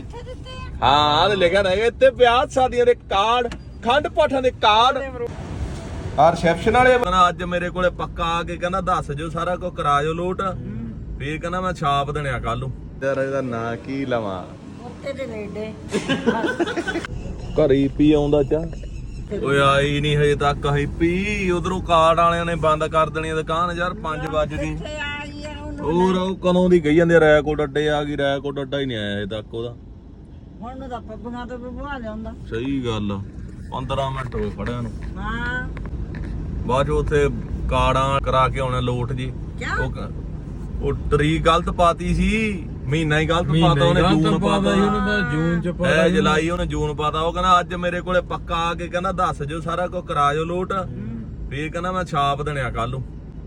ਇੱਥੇ ਦਿੱਤੇ ਆ? ਹਾਂ ਆਹ ਲਿਖਿਆ ਨਾ ਇੱਥੇ ਵਿਆਹ ਸ਼ਾਦੀਆਂ ਦੇ ਕਾਰਡ ਖੰਡ ਪਾਠਾਂ ਦੇ ਕਾਰਡ। ਆ ਰਿਸੈਪਸ਼ਨ ਵਾਲੇ ਕਹਿੰਦਾ ਅੱਜ ਮੇਰੇ ਕੋਲੇ ਪੱਕਾ ਆ ਕੇ ਕਹਿੰਦਾ ਦੱਸ ਜੋ ਸਾਰਾ ਕੁਝ ਕਰਾ ਜੋ ਲੋਟ। ਫੇਰ ਕਹਿੰਦਾ ਮੈਂ ਛਾਪ ਦੇਣਿਆ ਕੱਲ ਨੂੰ। ਯਾਰ ਇਹਦਾ ਨਾਂ ਕੀ ਲਵਾਂ? ਉੱਤੇ ਦੇ। ਲੈਡੇ ਘਰੀ ਪੀ ਆਉਂਦਾ ਚਾ। ਓਏ ਆਈ ਨਹੀਂ ਹਜੇ ਤੱਕ ਹੈਪੀ ਉਧਰੋਂ ਕਾਰਡ ਵਾਲਿਆਂ ਨੇ ਬੰਦ ਕਰ ਦੇਣੀ ਦੁਕਾਨ ਯਾਰ 5 ਵਜੇ ਉਹਨੂੰ ਹੋਰ ਉਹ ਕਦੋਂ ਦੀ ਗਈ ਜਾਂਦੇ ਰੈਕੋਰਡ ਅੱਡੇ ਆ ਗਈ ਰੈਕੋਰਡ ਅੱਡਾ ਹੀ ਨਹੀਂ ਆਇਆ ਹਜੇ ਤੱਕ ਉਹਦਾ। ਹੁਣ ਨੂੰ ਤਾਂ ਪੱਪੀਆਂ ਤੋਂ ਵੀ ਬੁਆ ਲਿਆਉਂਦਾ। ਸਹੀ ਗੱਲ ਆ। 15 ਮਿੰਟ ਹੋਏ ਫੜਿਆ ਨੂੰ। ਹਾਂ। ਬਾਅਦ ਚ ਉੱਥੇ ਕਾਰਡਾਂ ਕਰਾ ਕੇ ਆਉਣਾ ਲੋਟ ਜੀ। ਕਿਆ? ਉਹ ਉਹ ਤਰੀਕ ਗਲਤ ਪਾਤੀ ਸੀ। ਮਹੀਨਾ ਹੀ ਗਲਤ ਪਾਤਾ ਉਹਨੇ ਜੂਨ ਪਾਤਾ ਸੀ ਉਹਨੇ ਤਾਂ ਜੂਨ ਚ ਐ ਜੁਲਾਈ ਉਹਨੇ ਜੂਨ ਪਾਤਾ। ਉਹ ਕਹਿੰਦਾ ਅੱਜ ਮੇਰੇ ਕੋਲੇ ਪੱਕਾ ਆ ਕੇ ਕਹਿੰਦਾ ਦੱਸ ਜੋ ਸਾਰਾ ਕੁਝ ਕਰਾ ਜੋ ਲੋਟ। ਫੇਰ ਕਹਿੰਦਾ ਮੈਂ ਛਾਪ ਦੇਣਿਆ ਕੱਲ ਨੂੰ।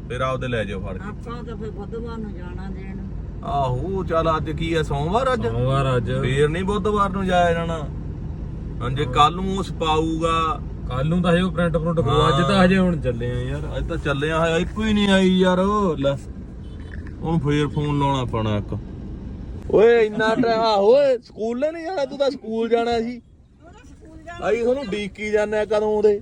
ਫੇਰ ਆਪਦੇ ਲੈ ਜਾਓ ਫੜ ਕੇ। ਆਪਾਂ ਤਾਂ ਫਿਰ ਬੁੱਧਵਾਰ ਨੂੰ ਜਾਣਾ ਦੇਣ। ਆਹੋ ਚੱਲ ਅੱਜ ਕੀ ਹੈ ਸੋਮਵਾਰ ਅੱਜ? ਸੋਮਵਾਰ ਅੱਜ। ਫੇਰ ਨਹੀਂ ਬੁੱਧਵਾਰ ਨੂੰ ਜਾਇਆ ਜਾਣਾ। ਹਾਂ ਜੇ ਕੱਲ ਨੂੰ ਉਹ ਸਪਾਊਗਾ ਕੱਲ ਨੂੰ ਤਾਂ ਹਜੇ ਉਹ ਪ੍ਰਿੰਟ ਪ੍ਰਿੰਟ ਕਰੋ ਅੱਜ ਤਾਂ ਹਜੇ ਹੁਣ ਚੱਲੇ ਆ ਯਾਰ। ਅੱਜ ਤਾਂ ਚੱਲਿਆ ਹੋਇਆ ਇੱਕੋ ਹੀ ਨਹੀਂ ਆਈ ਯਾਰ ਉਹ ਲੈ। ਹੁਣ ਫੇਰ ਫੋਨ ਲਾਉਣਾ ਪੈਣਾ ਇੱਕ। ਓਏ ਇੰਨਾ ਟਾਈਮ ਓਏ ਸਕੂਲ ਨਹੀਂ ਜਾਣਾ ਤੂੰ ਤਾਂ ਸਕੂਲ ਜਾਣਾ ਸੀ। ਆਈ ਤੁਹਾਨੂੰ ਡੀਕੀ ਜਾਂਦੇ ਕਦੋਂ ਦੇ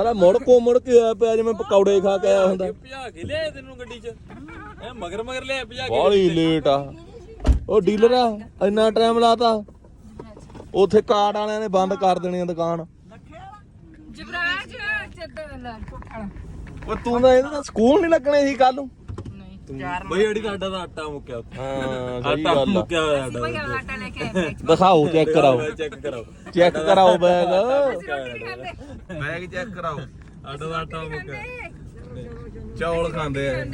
ਅਰੇ ਮੁੜ ਕੋ ਮੁੜ ਕੇ ਆਇਆ ਪਿਆ ਜਿਵੇਂ ਪਕੌੜੇ ਖਾ ਕੇ ਆਇਆ ਹੁੰਦਾ। ਭਜਾ ਕੇ ਲਿਆ ਤੈਨੂੰ ਗੱਡੀ 'ਚ? ਐ ਮਗਰ ਮਗਰ ਲਿਆ ਭਜਾ ਬਾਹਲੀ ਲੇਟ ਆ। ਉਹ ਡੀਲਰ ਆ ਇੰਨਾ ਟਾਈਮ ਲਾਤਾ। ਉਥੇ ਕਾਰਡ ਵਾਲਿਆਂ ਨੇ ਬੰਦ ਕਰ ਦੇਣੀ ਆ ਦੁਕਾਨ। ਓ ਤੂੰ ਤਾਂ ਇਹਦਾ ਤਾਂ ਸਕੂਲ ਨਹੀਂ ਲੱਗਣੇ ਸੀ ਕੱਲ ਨੂੰ। ਬਈ ਅੜੀ ਸਾਡਾ ਦਾ ਆਟਾ ਮੁੱਕਿਆ ਉੱਥੇ। ਹਾਂ ਸਹੀ ਆਟਾ ਗੱਲ ਆ। ਮੁੱਕਿਆ ਹੋਇਆ ਸਾਡਾ ਭਈਆ ਆਟਾ ਲੈ ਕੇ ਆਏ ਦਿਖਾਓ ਚੈੱਕ ਕਰਾਓ। ਚੈੱਕ ਕਰਾਓ। ਚੈੱਕ ਕਰਾਓ ਬੈਗ ਰੋਟੀ ਖਾਂਦੇ। ਬੈਗ ਚੈੱਕ ਕਰਾਓ। ਆਟਾ ਦਾ ਆਟਾ ਮੁੱਕਿਆ ਚੌਲ ਖਾਂਦੇ ਆ।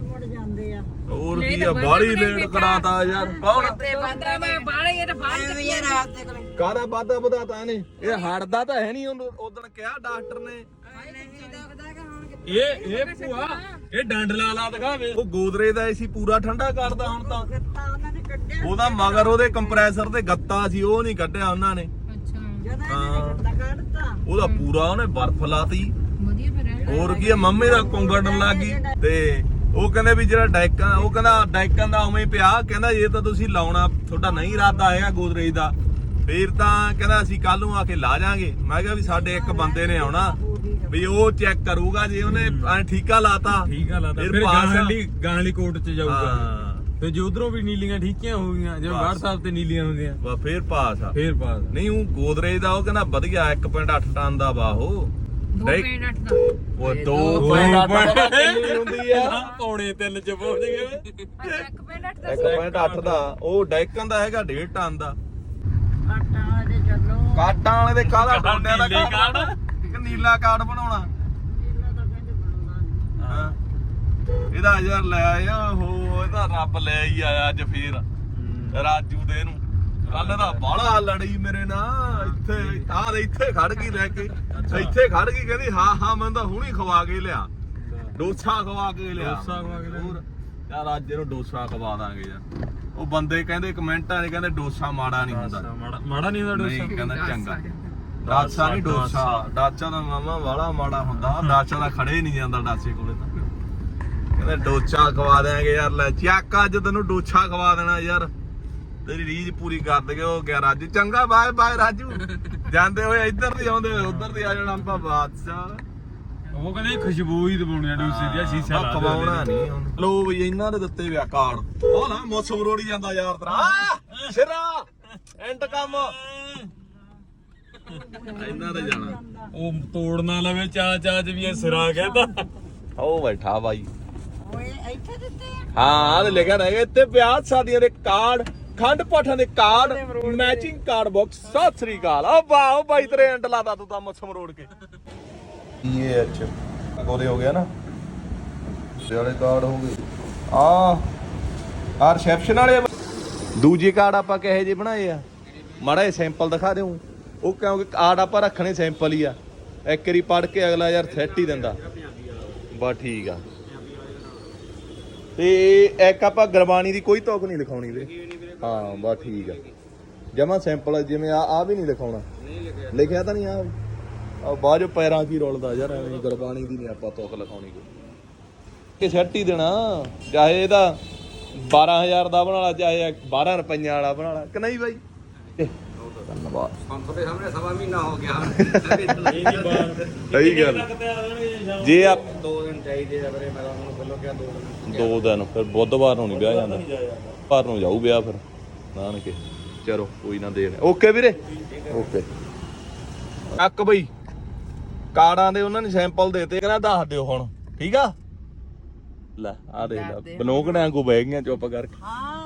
ਮੁੜ ਜਾਂਦੇ ਆ। ਹੋਰ ਕੀ ਆ ਬਾਹਲੀ ਲੇਟ ਕਰਾਤਾ ਯਾਰ ਕੌਣ? ਤੇ ਬੰਦਾ ਮੈਂ ਬਾਹਲੇ ਇਹ ਤਾਂ ਬਾਹਰ ਐਵੇਂ ਯਾਰ ਰਾਤ ਦੇ ਕੋਲੇ ਕਾਹਦਾ ਵਾਦਾ ਵਧਾਤਾ ਇਹਨੇ? ਇਹ ਹੜਦਾ ਤਾਂ ਹੈ ਨਹੀਂ ਉਦੋਂ ਕਿਹਾ ਡਾਕਟਰ ਨੇ। ਇਹ ਇਹ ਭੂਆ ਇਹ ਡੰਡ ਲਾ ਲਾ ਦਿਖਾਵੇ। ਉਹ ਗੋਦਰੇ ਦਾ ਏਸੀ ਪੂਰਾ ਠੰਡਾ ਕਰਦਾ ਹੁਣ ਤਾਂ। ਗੱਤਾ ਉਹਨਾਂ ਨੇ ਕੱਢਿਆ ਉਹਦਾ ਮਗਰ ਉਹਦੇ ਕੰਪਰੈਸਰ ਤੇ ਗੱਤਾ ਸੀ ਉਹ ਨਹੀਂ ਕੱਢਿਆ ਉਹਨਾਂ ਨੇ। ਅੱਛਾ। ਜਦੋਂ ਇਹਨਾਂ ਨੇ ਗੱਤਾ ਕੱਢਤਾ। ਉਹਦਾ ਪੂਰਾ ਉਹਨੇ ਬਰਫ਼ ਲਾਤੀ। ਵਧੀਆ ਫਿਰ ਹੈ। ਹੋਰ ਕੀ ਆ ਮੰਮੀ ਦਾ ਕੁੰਗੜਨ ਲੱਗ। ਗਈ ਤੇ ਉਹ ਕਹਿੰਦੇ ਵੀ ਜਿਹੜਾ ਡੈਕਾਂ ਉਹ ਕਹਿੰਦਾ ਡੈਕਾਂ ਦਾ ਉਵੇਂ ਪਿਆ। ਕਹਿੰਦਾ ਜੇ ਤਾਂ ਤੁਸੀਂ ਲਾਉਣਾ ਤੁਹਾਡਾ ਨਹੀਂ ਇਰਾਦਾ ਹੈਗਾ ਗੋਦਰੇਜ ਦਾ। ਫੇਰ ਤਾਂ ਕਹਿੰਦਾ ਅਸੀਂ ਕੱਲ ਨੂੰ ਆ ਕੇ ਲਾ ਜਾਾਂਗੇ। ਮੈਂ ਕਿਹਾ ਵੀ ਸਾਡੇ ਇੱਕ ਬੰਦੇ ਨੇ ਆਉਣਾ। ਵੀ ਉਹ ਚੈੱਕ ਕਰੂਗਾ ਜੇ ਉਹਨੇ ਐਂ ਠੀਕਾ ਲਾਤਾ। ਠੀਕ ਆ ਲਾਤਾ। ਫਿਰ ਫਿਰ ਪਾਸ ਆ। ਗਾਂ ਲਈ ਗਾਂ ਵਾਲੀ ਕੋਰਟ 'ਚ ਜਾਊਗਾ। ਹਾਂ। ਤੇ ਜੇ ਉਧਰੋਂ ਵੀ ਨੀਲੀਆਂ ਠੀਕੀਆਂ ਹੋ ਗਈਆਂ ਜਿਵੇਂ ਬਸ। WhatsApp ਤੇ ਨੀਲੀਆਂ ਹੁੰਦੀਆਂ। ਵਾ ਫੇਰ ਪਾਸ ਆ। ਫੇਰ ਪਾਸ। ਨਹੀਂ ਉਹ ਗੋਦਰੇਜ ਦਾ ਉਹ ਕਹਿੰਦਾ ਵਧੀਆ 1.8 ਟਨ ਦਾ ਵਾ ਉਹ। ਦੋ ਡੈਕ- ਮਿੰਟ ਅੱਠ ਦਾ। ਉਹ ਦੋ 2.8 ਟਨ ਕਿੰਨੀ ਹੁੰਦੀ ਆ। ਪੌਣੇ ਤਿੰਨ ਚ ਪਹੁੰਚ ਗਏ। ਦਾ 1.8 ਦਾ। ਉਹ ਡੈਕਨ ਦਾ ਹੈਗਾ 1.5 ਟਨ ਦਾ। ਆਟਾ ਵਾਲੇ ਚੱਲੋ ਕਾਟਾਂ ਵਾਲੇ ਦੇ ਕਾਹਦਾ ਡੋਂਡਿਆਂ ਦਾ? ਇੱਕ ਨੀਲਾ ਕਾਰਡ ਬਣਾਉਣਾ। ਹਾਂ। ਇਹਦਾ ਯਾਰ ਲੈ ਆਇਆ ਹੋ ਇਹਦਾ ਰੱਬ ਲੈ ਹੀ ਆਇਆ ਅੱਜ ਫੇਰ। ਰਾਜੂ ਦੇ ਨੂੰ। ਕੱਲ ਦਾ ਬਾਹਲਾ ਲੜੀ ਮੇਰੇ ਨਾਲ ਇੱਥੇ ਆਹ ਦੇ ਇੱਥੇ ਖੜ ਗਈ ਲੈ ਕੇ। ਇੱਥੇ ਖੜ ਗਈ ਕਹਿੰਦੀ ਹਾਂ ਹਾਂ ਮੈਂ ਤਾਂ ਹੁਣੀ ਖਵਾ ਕੇ ਲਿਆ। ਡੋਸਾ ਖਵਾ ਕੇ ਲਿਆ। ਡੋਸਾ ਖਵਾ ਕੇ ਲਿਆ। ਹੋਰ ਯਾਰ ਅੱਜ ਇਹਨੂੰ ਡੋਸਾ ਖਵਾ ਦਾਂਗੇ ਯਾਰ। ਉਹ ਬੰਦੇ ਕਹਿੰਦੇ ਕਮੈਂਟਾਂ 'ਚ ਕਹਿੰਦੇ ਡੋਸਾ ਮਾੜਾ ਨਹੀਂ ਹੁੰਦਾ। ਮਾੜਾ ਮਾੜਾ ਨਹੀਂ ਹੁੰਦਾ ਨਹੀਂ ਡੋਸਾ। ਕਹਿੰਦਾ ਚੰਗਾ। ਡਾਸਾ ਨਹੀਂ ਡੋਸਾ। ਡਾਚਾ ਦਾ ਮਾਮਾ ਵਾਲਾ ਮਾੜਾ ਹੁੰਦਾ। ਡਾਚਾ ਦਾ ਖੜੇ ਨਹੀਂ ਜਾਂਦਾ ਡਾਚੇ ਕੋਲੇ ਤਾਂ। ਕਹਿੰਦੇ ਡੋਚਾ ਖਵਾ ਦੇਾਂਗੇ ਯਾਰ ਲੈ ਚੱਕ ਅੱਜ ਤੈਨੂੰ ਡੋਚਾ ਖਵਾ ਦੇਣਾ ਯਾਰ। ਤੇਰੀ ਰੀਝ ਪੂਰੀ ਕਰ ਦਗੇ ਉਹ ਗਿਆ ਰਾਜੂ। ਚੰਗਾ ਬਾਏ ਬਾਏ ਰਾਜੂ। ਜਾਂਦੇ ਹੋਏ ਇੱਧਰ ਦੀ ਆਉਂਦੇ ਹੋਏ ਉੱਧਰ ਦੀ ਆ ਜਾਣਾ ਆਪਾਂ ਬਾਦਸ਼ਾਹ। ਉਹ ਕਹਿੰਦੇ ਖੁਸ਼ਬੂ ਹੀ ਦਬਾਉਣੀ ਆ ਡੋਸੇ ਦੀ ਸ਼ੀਸ਼ਾ ਲਾ ਕਮਾਉਣਾ ਨਹੀਂ ਲੋ ਵੀ ਇਹਨਾਂ ਦੇ ਦਿੱਤੇ ਵਿਆ ਕਾਰਡ। ਉਹ ਨਾ ਮੌਸਮ ਰੋੜੀ ਜਾਂਦਾ ਯਾਰ ਤੇਰਾ। ਸਿਰਾ ਐਂਡ ਕੰਮ। ਇਹਨਾਂ ਦੇ ਜਾਣਾ। ਉਹ ਤੋੜ ਨਾ ਲਵੇ ਚਾ ਚਾ ਚ ਵੀ ਇਹ ਸਿਰਾ ਕਹਿੰਦਾ। ਉਹ ਬੈਠਾ ਬਾਈ। ਓਏ ਇੱਥੇ ਦਿੱਤੇ ਆ? ਹਾਂ ਆਹ ਤੇ ਲਿਖਿਆ ਨਾ ਇੱਥੇ ਵਿਆਹ ਸ਼ਾਦੀਆਂ ਦੇ ਕਾਰਡ ਖੰਡ ਪਾਠਾਂ ਦੇ card matching card box Sat Sri ਅਕਾਲ। ਆ ਵਾਹ ਉਹ ਬਾਈ ਤੇਰੇ ਐਂਡ ਲਾਦਾ ਤੂੰ ਤਾਂ ਮੱਛਮ ਰੋੜ ਕੇ। ਇਹ ਅੱਛਾ ਗੋਰੇ ਹੋ ਗਿਆ ਨਾ? ਤੇ ਵਾਲੇ ਕਾਰਡ ਹੋ ਗਏ। ਆ ਆ ਰਿਸੈਪਸ਼ਨ ਵਾਲੇ ਆ। ਦੂਜੇ ਕਾਰਡ ਆਪਾਂ ਕਿਹੋ ਜਿਹੇ ਬਣਾਏ ਆ? ਮਾੜਾ ਜਿਹਾ ਸੈਂਪਲ ਦਿਖਾ ਦਿਓ ਉਹ ਕਿਉਂਕਿ ਕਾਰਡ ਆਪਾਂ ਰੱਖਣੇ ਸੈਂਪਲ ਹੀ ਆ। ਇੱਕ ਵਾਰੀ ਪੜ ਕੇ ਅਗਲਾ ਯਾਰ ਸੈੱਟ ਹੀ ਦਿੰਦਾ। ਬਸ ਠੀਕ ਆ। ਤੇ ਇੱਕ ਆਪਾਂ ਗੁਰਬਾਣੀ ਦੀ ਕੋਈ ਤੁਕ ਨਹੀਂ ਲਿਖਾਉਣੀ ਵੀਰੇ। ਹਾਂ ਬਸ ਠੀਕ ਆ। ਜਮਾ ਸਿੰਪਲ ਆ, ਜਿਵੇਂ ਆ ਆ ਵੀ ਨਹੀਂ ਲਿਖਾਉਣਾ। ਲਿਖਿਆ ਤਾਂ ਨਹੀਂ ਆ। ਆ ਬਾਜੋ ਪੈਰਾਂ 'ਚ ਹੀ ਰੁਲਦਾ ਯਾਰ ਐਵੇਂ ਗੁਰਬਾਣੀ ਦੀ ਨਹੀਂ ਆਪਾਂ ਤੁਕ ਲਿਖਾਉਣੀ ਕੋਈ। ਕਿ ਸੈੱਟ ਹੀ ਦੇਣਾ ਚਾਹੇ ਇਹਦਾ 12000 ਦਾ ਬਣਾ ਲਾ ਚਾਹੇ 12 ਰੁਪਈਆਂ ਵਾਲਾ ਬਣਾ ਲਾ। ਕਿ ਨਹੀਂ ਬਾਈ? ਧੰਨਵਾਦ। ਪੰਪ ਦੇ ਸਾਹਮਣੇ ਸਵਾ ਮਹੀਨਾ ਹੋ ਗਿਆ। ਸਹੀ ਗੱਲ। ਜੇ ਆ ਦੋ ਦਿਨ ਚਾਹੀਦੇ ਆ ਵੀਰੇ ਮੈਂ ਤਾਂ ਤੁਹਾਨੂੰ ਪਹਿਲਾਂ ਕਿਹਾ ਦੋ ਦਿਨ। ਦੋ ਦਿਨ ਫਿਰ ਬੁੱਧਵਾਰ ਨੂੰ ਨਹੀਂ ਵਿਆਹ ਜਾਂਦਾ। ਪਰ ਨੂੰ ਜਾਊ ਵਿਆਹ ਫਿਰ ਨਾਨਕੇ। ਚਲੋ ਕੋਈ ਨਾ ਦੇਣ ਓਕੇ ਵੀਰੇ। ਓਕੇ। ਅੱਕ ਬਈ। ਕਾਰਡਾਂ ਦੇ ਉਹਨਾਂ ਨੇ ਸੈਂਪਲ ਦੇਤੇ ਕਹਿੰਦਾ ਦੱਸ ਦਿਓ ਹੁਣ। ਠੀਕ ਆ? ਲੈ ਆ ਦੇਖ ਲੈ। ਬਨੋਕੜਿਆਂ ਕੋ ਬਹਿ ਗਈਆਂ ਚੁੱਪ ਕਰਕੇ। ਹਾਂ।